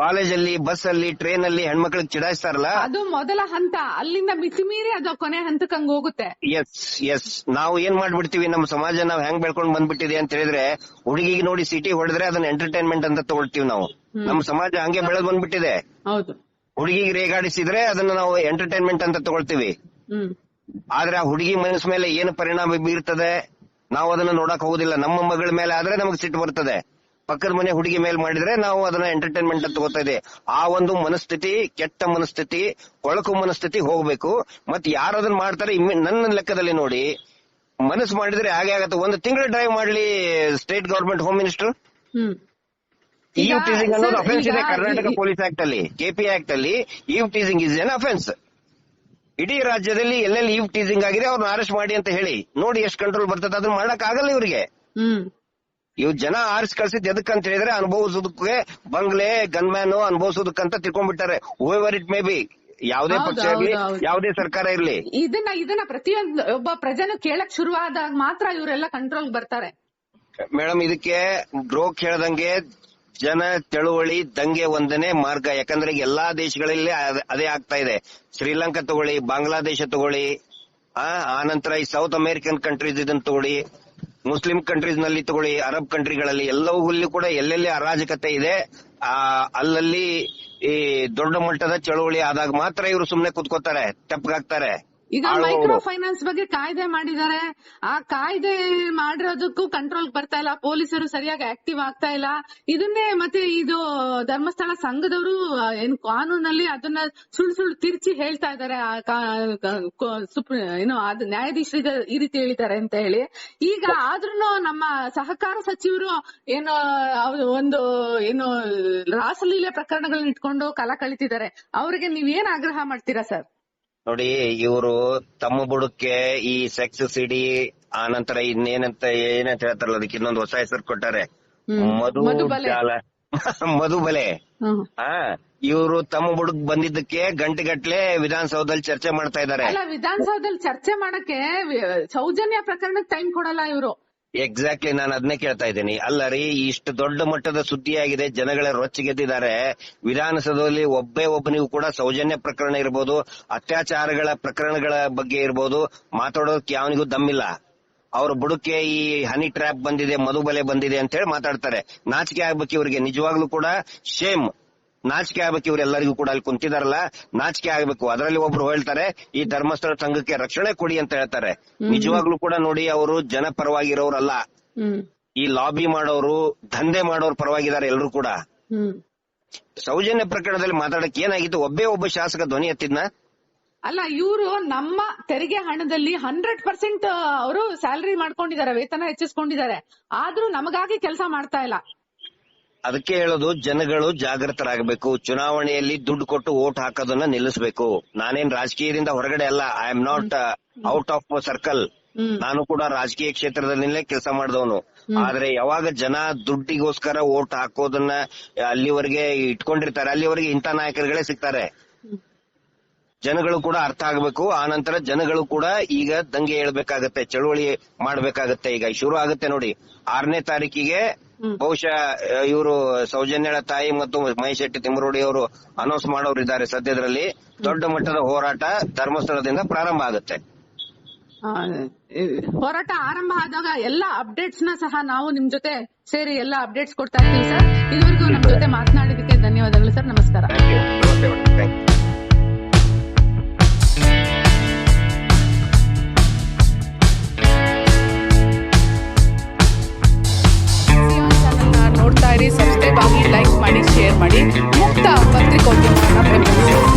ಕಾಲೇಜಲ್ಲಿ ಬಸ್ ಅಲ್ಲಿ ಟ್ರೈನ್ ಅಲ್ಲಿ ಹೆಣ್ಮಕ್ಳಿಗೆ ಚಿಡಾಯಿಸ್ತಾರಲ್ಲ? ಅದು ಮೊದಲ ಹಂತ. ಅಲ್ಲಿಂದ ಮಿತಿ ಮೀರಿ ಅದು ಕೊನೆ ಹಂತಕ್ಕೆ ಹಂಗ್ ಹೋಗುತ್ತೆ. ಎಸ್ ಎಸ್ ನಾವು ಏನ್ ಮಾಡ್ಬಿಡ್ತೀವಿ? ನಮ್ಮ ಸಮಾಜ ನಾವ್ ಹೆಂಗ್ ಬೆಳ್ಕೊಂಡ್ ಬಂದ್ಬಿಟ್ಟಿದೆ ಅಂತ ಹೇಳಿದ್ರೆ ಹುಡುಗಿಗೆ ನೋಡಿ ಸಿಟಿ ಹೊಡೆದ್ರೆ ಅದನ್ನ ಎಂಟರ್ಟೈನ್ಮೆಂಟ್ ಅಂತ ತಗೊಳ್ತೀವಿ ನಾವು. ನಮ್ಮ ಸಮಾಜ ಹಂಗೆ ಬೆಳೆದ್ ಬಂದ್ಬಿಟ್ಟಿದೆ. ಹೌದು. ಹುಡುಗಿಗೆ ರೇಗಾಡಿಸಿದ್ರೆ ಅದನ್ನ ನಾವು ಎಂಟರ್ಟೈನ್ಮೆಂಟ್ ಅಂತ ತಗೊಳ್ತೀವಿ. ಆದ್ರೆ ಆ ಹುಡುಗಿ ಮನಸ್ಸು ಮೇಲೆ ಏನು ಪರಿಣಾಮ ಬೀರ್ತದೆ? ನಾವು ಅದನ್ನ ನೋಡಕ್ ಹೋಗುದಿಲ್ಲ. ನಮ್ಮ ಮಗಳ ಮೇಲೆ ಆದ್ರೆ ನಮಗ್ ಸಿಟ್ಟು ಬರ್ತದೆ. ಪಕ್ಕದ ಮನೆ ಹುಡುಗಿ ಮೇಲೆ ಮಾಡಿದ್ರೆ ನಾವು ಅದನ್ನ ಎಂಟರ್ಟೈನ್ಮೆಂಟ್ ಅಂತ ತಗೋತಾ ಇದೆ ಆ ಒಂದು ಮನಸ್ಥಿತಿ ಕೆಟ್ಟ ಮನಸ್ಥಿತಿ ಕೊಳಕು ಮನಸ್ಥಿತಿ ಹೋಗ್ಬೇಕು. ಮತ್ ಯಾರು ಅದನ್ನ ಮಾಡ್ತಾರೆ ನನ್ನ ಲೆಕ್ಕದಲ್ಲಿ ನೋಡಿ ಮನಸ್ಸು ಮಾಡಿದ್ರೆ ಹಾಗೆ ಆಗತ್ತೆ. ಒಂದು ತಿಂಗಳು ಡ್ರೈವ್ ಮಾಡ್ಲಿ state government home. Minister eve teasing ಅನ್ನೋದು ಅಫೆನ್ಸ್ ಇದೆ ಕರ್ನಾಟಕ ಪೊಲೀಸ್ ಆಕ್ಟ್ ಅಲ್ಲಿ ಕೆಪಿ ಆಕ್ಟ್ ಅಲ್ಲಿ eve teasing is an offence ಇಡೀ ರಾಜ್ಯದಲ್ಲಿ ಎಲ್ಲೆಲ್ಲಿ ಇವ್ ಟೀಸಿಂಗ್ ಆಗಿದೆ ಅವ್ರನ್ನ ಅರೆಸ್ಟ್ ಮಾಡಿ ಅಂತ ಹೇಳಿ. ನೋಡಿ ಎಷ್ಟು ಕಂಟ್ರೋಲ್ ಬರ್ತದೆ ಅದನ್ನ ಮಾಡಕ್ ಆಗಲ್ಲ ಇವರಿಗೆ ಇವ್ ಜನ ಆರಿಸಿ ಕಳ್ಸಿದ್ ಎದಕ್ಕಂತ ಹೇಳಿದ್ರೆ ಅನುಭವಿಸೋದಕ್ಕೆ ಬಂಗ್ಲೆ ಗನ್ಮ್ಯಾನ್ ಅನುಭವಿಸೋದಕ್ಕಂತ ತಿಳ್ಕೊಂಡ್ಬಿಟ್ಟಾರೆ. ಓವರ್ ಇಟ್ ಮೇ ಬಿ ಯಾವುದೇ ಪಕ್ಷ ಇರ್ಲಿ. ಯಾವುದೇ ಸರ್ಕಾರ ಇರ್ಲಿ. ಇದನ್ನ ಇದನ್ನ ಪ್ರತಿಯೊಂದು ಒಬ್ಬ ಪ್ರಜೆನು ಕೇಳಕ್ ಶುರುವಾದಾಗ ಮಾತ್ರ ಇವರೆಲ್ಲ ಕಂಟ್ರೋಲ್ ಬರ್ತಾರೆ. ಮೇಡಮ್ ಇದಕ್ಕೆ ಗ್ರೋಕ್ ಹೇಳ್ದಂಗೆ ಜನ ಚಳುವಳಿ ದಂಗೆ ಒಂದನೇ ಮಾರ್ಗ. ಯಾಕಂದ್ರೆ ಎಲ್ಲಾ ದೇಶಗಳಲ್ಲಿ ಅದ್- ಅದೇ ಆಗ್ತಾ ಇದೆ. ಶ್ರೀಲಂಕಾ ತಗೊಳ್ಳಿ ಬಾಂಗ್ಲಾದೇಶ ತಗೊಳ್ಳಿ ಆ ಆನಂತರ ಈ ಸೌತ್ ಅಮೆರಿಕನ್ ಕಂಟ್ರೀಸ್ ಇದನ್ನ ತಗೊಳ್ಳಿ. ಮುಸ್ಲಿಂ ಕಂಟ್ರೀಸ್ನಲ್ಲಿ ತಗೊಳ್ಳಿ, ಅರಬ್ ಕಂಟ್ರಿಗಳಲ್ಲಿ ಎಲ್ಲವೂ ಕೂಡ ಎಲ್ಲೆಲ್ಲಿ ಅರಾಜಕತೆ ಇದೆ, ಆ, ಅಲ್ಲಲ್ಲಿ ಈ ದೊಡ್ಡ ಮಟ್ಟದ ಚಳುವಳಿ ಆದಾಗ ಮಾತ್ರ ಇವರು ಸುಮ್ನೆ ಕುತ್ಕೋತಾರೆ ತೆಪ್ಪಗಾಗ್ತಾರೆ ಈಗ ಮೈಕ್ರೋ ಫೈನಾನ್ಸ್ ಬಗ್ಗೆ ಕಾಯ್ದೆ ಮಾಡಿದ್ದಾರೆ. ಆ ಕಾಯ್ದೆ ಮಾಡಿರೋದಕ್ಕೂ ಕಂಟ್ರೋಲ್ ಬರ್ತಾ ಇಲ್ಲ. ಪೊಲೀಸರು ಸರಿಯಾಗಿ ಆಕ್ಟಿವ್ ಆಗ್ತಾ ಇಲ್ಲ. ಇದನ್ನೇ ಮತ್ತೆ ಇದು ಧರ್ಮಸ್ಥಳ ಸಂಘದವರು ಏನ್ ಕಾನೂನಲ್ಲಿ ಅದನ್ನ ಸುಳ್ಳು ಸುಳ್ಳು ತಿರ್ಚಿ ಹೇಳ್ತಾ ಇದ್ದಾರೆ. ಏನು ಅದು ನ್ಯಾಯಾಧೀಶರಿಗೆ ಈ ರೀತಿ ಹೇಳಿದ್ದಾರೆ ಅಂತ ಹೇಳಿ. ಈಗ ಆದ್ರೂನು ನಮ್ಮ ಸಹಕಾರ ಸಚಿವರು ಏನು ಒಂದು ಏನು ರಾಸಲೀಲೆ ಪ್ರಕರಣಗಳನ್ನ ಇಟ್ಕೊಂಡು ಕಾಲ ಕಳಿತಿದ್ದಾರೆ. ಅವರಿಗೆ ನೀವೇನ್ ಆಗ್ರಹ ಮಾಡ್ತೀರಾ ಸರ್? ನೋಡಿ ಇವರು ತಮ್ಮ ಬುಡಕ್ಕೆ ಈ ಸೆಕ್ಸ್ ಸಿಡಿ ಆ ನಂತರ ಇನ್ನೇನಂತ ಏನಂತ ಹೇಳ್ತಾರಲ್ಲ ಅದಕ್ಕೆ ಇನ್ನೊಂದು ಹೊಸ ಹೆಸರು ಕೊಟ್ಟಾರೆ. ಮಧು. ಜಾಲ. (laughs) ಮಧುಬಲೆ ಆ ಹಾ ಇವರು ತಮ್ಮ ಬುಡಕ್ ಬಂದಿದ್ದಕ್ಕೆ ಗಂಟೆಗಟ್ಲೆ ವಿಧಾನಸೌಧದಲ್ಲಿ ಚರ್ಚೆ ಮಾಡ್ತಾ ಇದ್ದಾರೆ. ಅಲ್ಲ ವಿಧಾನಸೌಧದಲ್ಲಿ ಚರ್ಚೆ ಮಾಡಕ್ಕೆ ಸೌಜನ್ಯ ಪ್ರಕರಣಕ್ಕೆ ಟೈಮ್ ಕೊಡಲ್ಲ ಇವರು. ಎಕ್ಸಾಕ್ಟ್ಲಿ ನಾನು ಅದನ್ನೇ ಕೇಳ್ತಾ ಇದ್ದೀನಿ. ಅಲ್ಲ ರೀ, ಇಷ್ಟು ದೊಡ್ಡ ಮಟ್ಟದ ಸುದ್ದಿಯಾಗಿದೆ, ಜನಗಳ ರೊಚ್ಚಿಗೆದ್ದಿದ್ದಾರೆ. ವಿಧಾನಸೌಧದಲ್ಲಿ ಒಬ್ಬೇ ಒಬ್ಬನಿಗೂ ಕೂಡ ಸೌಜನ್ಯ ಪ್ರಕರಣ ಇರ್ಬೋದು, ಅತ್ಯಾಚಾರಗಳ ಪ್ರಕರಣಗಳ ಬಗ್ಗೆ ಇರ್ಬೋದು, ಮಾತಾಡೋದಕ್ಕೆ ಯಾವನಿಗೂ ದಮ್ಮಿಲ್ಲ. ಅವ್ರ ಬುಡಕ್ಕೆ ಈ ಹನಿ ಟ್ರ್ಯಾಪ್ ಬಂದಿದೆ, ಮಧುಬಲೆ ಬಂದಿದೆ ಅಂತ ಹೇಳಿ ಮಾತಾಡ್ತಾರೆ. ನಾಚಿಕೆ ಆಗ್ಬೇಕು ಇವರಿಗೆ ನಿಜವಾಗ್ಲೂ ಕೂಡ ಶೇಮ್ ನಾಚಿಕೆ ಆಗ್ಬೇಕು ಇವರೆಲ್ಲರಿಗೂ ಕೂಡ ಅಲ್ಲಿ ಕುಂತಿದಾರಲ್ಲ ನಾಚಿಕೆ ಆಗ್ಬೇಕು. ಅದರಲ್ಲಿ ಒಬ್ರು ಹೇಳ್ತಾರೆ ಈ ಧರ್ಮಸ್ಥಳ ಸಂಘಕ್ಕೆ ರಕ್ಷಣೆ ಕೊಡಿ ಅಂತ ಹೇಳ್ತಾರೆ. ನಿಜವಾಗ್ಲೂ ಕೂಡ ನೋಡಿ ಅವರು ಜನ ಪರವಾಗಿರೋರಲ್ಲ ಹ್ಮ್. ಈ ಲಾಬಿ ಮಾಡೋರು ದಂಧೆ ಮಾಡೋರು ಪರವಾಗಿದ್ದಾರೆ ಎಲ್ಲರೂ ಕೂಡ. ಸೌಜನ್ಯ ಪ್ರಕರಣದಲ್ಲಿ ಮಾತಾಡಕ್ ಏನಾಗಿತ್ತು? ಒಬ್ಬೇ ಒಬ್ಬ ಶಾಸಕ ಧ್ವನಿ ಎತ್ತಿದ್ನ? ಅಲ್ಲ ಇವರು ನಮ್ಮ ತೆರಿಗೆ ಹಣದಲ್ಲಿ ಹಂಡ್ರೆಡ್ ಪರ್ಸೆಂಟ್ ಅವರು ಸ್ಯಾಲರಿ ಮಾಡ್ಕೊಂಡಿದ್ದಾರೆ ವೇತನ ಹೆಚ್ಚಿಸ್ಕೊಂಡಿದ್ದಾರೆ. ಆದ್ರೂ ನಮಗಾಗಿ ಕೆಲಸ ಮಾಡ್ತಾ ಇಲ್ಲ. ಅದಕ್ಕೆ ಹೇಳೋದು ಜನಗಳು ಜಾಗೃತರಾಗಬೇಕು. ಚುನಾವಣೆಯಲ್ಲಿ ದುಡ್ಡು ಕೊಟ್ಟು ವೋಟ್ ಹಾಕೋದನ್ನ ನಿಲ್ಲಿಸಬೇಕು. ನಾನೇನ್ ರಾಜಕೀಯದಿಂದ ಹೊರಗಡೆ ಅಲ್ಲ. I am not out of circle ನಾನು ಕೂಡ ರಾಜಕೀಯ ಕ್ಷೇತ್ರದಲ್ಲೇ ಕೆಲಸ ಮಾಡಿದವನು. ಆದ್ರೆ ಯಾವಾಗ ಜನ ದುಡ್ಡಿಗೋಸ್ಕರ ವೋಟ್ ಹಾಕೋದನ್ನ ಅಲ್ಲಿವರೆಗೆ ಇಟ್ಕೊಂಡಿರ್ತಾರೆ ಅಲ್ಲಿವರೆಗೆ ಇಂಥ ನಾಯಕರುಗಳೇ ಸಿಗ್ತಾರೆ. ಜನಗಳು ಕೂಡ ಅರ್ಥ ಆಗಬೇಕು. ಆ ನಂತರ ಜನಗಳು ಕೂಡ ಈಗ ದಂಗೆ ಹೇಳ್ಬೇಕಾಗತ್ತೆ ಚಳುವಳಿ ಮಾಡ್ಬೇಕಾಗತ್ತೆ. ಈಗ ಶುರು ಆಗುತ್ತೆ ನೋಡಿ. ಆರನೇ ತಾರೀಕಿಗೆ ಬಹುಶಃ ಇವರು ಸೌಜನ್ಯಳ ತಾಯಿ ಮತ್ತು ಮಹೇಶ್ ಶೆಟ್ಟಿ ತಿಮ್ಮರೋಡಿ ಅವರು ಅನೌನ್ಸ್ ಮಾಡೋರು ಇದ್ದಾರೆ ಸದ್ಯದಲ್ಲಿ ದೊಡ್ಡ ಮಟ್ಟದ ಹೋರಾಟ ಧರ್ಮಸ್ಥಳದಿಂದ ಪ್ರಾರಂಭ ಆಗುತ್ತೆ. ಹೋರಾಟ ಆರಂಭ ಆದಾಗ ಎಲ್ಲ ಅಪ್ಡೇಟ್ಸ್ನ ಸಹ ನಾವು ನಿಮ್ ಜೊತೆ ಸೇರಿ ಎಲ್ಲ ಅಪ್ಡೇಟ್ಸ್ ಕೊಡ್ತಾ ಇರ್ತೀವಿ ಸರ್. ಇದುವರೆಗೂ ನಮ್ ಜೊತೆ ಮಾತನಾಡಿದಕ್ಕೆ ಧನ್ಯವಾದಗಳು ಸರ್. ನಮಸ್ಕಾರ. ಆಗಿ ಲೈಕ್ ಮಾಡಿ ಶೇರ್ ಮಾಡಿ ಮುಕ್ತ ಪತ್ರಿಕೋದ್ಯಮವನ್ನು ಬೆಂಬಲಿಸಿ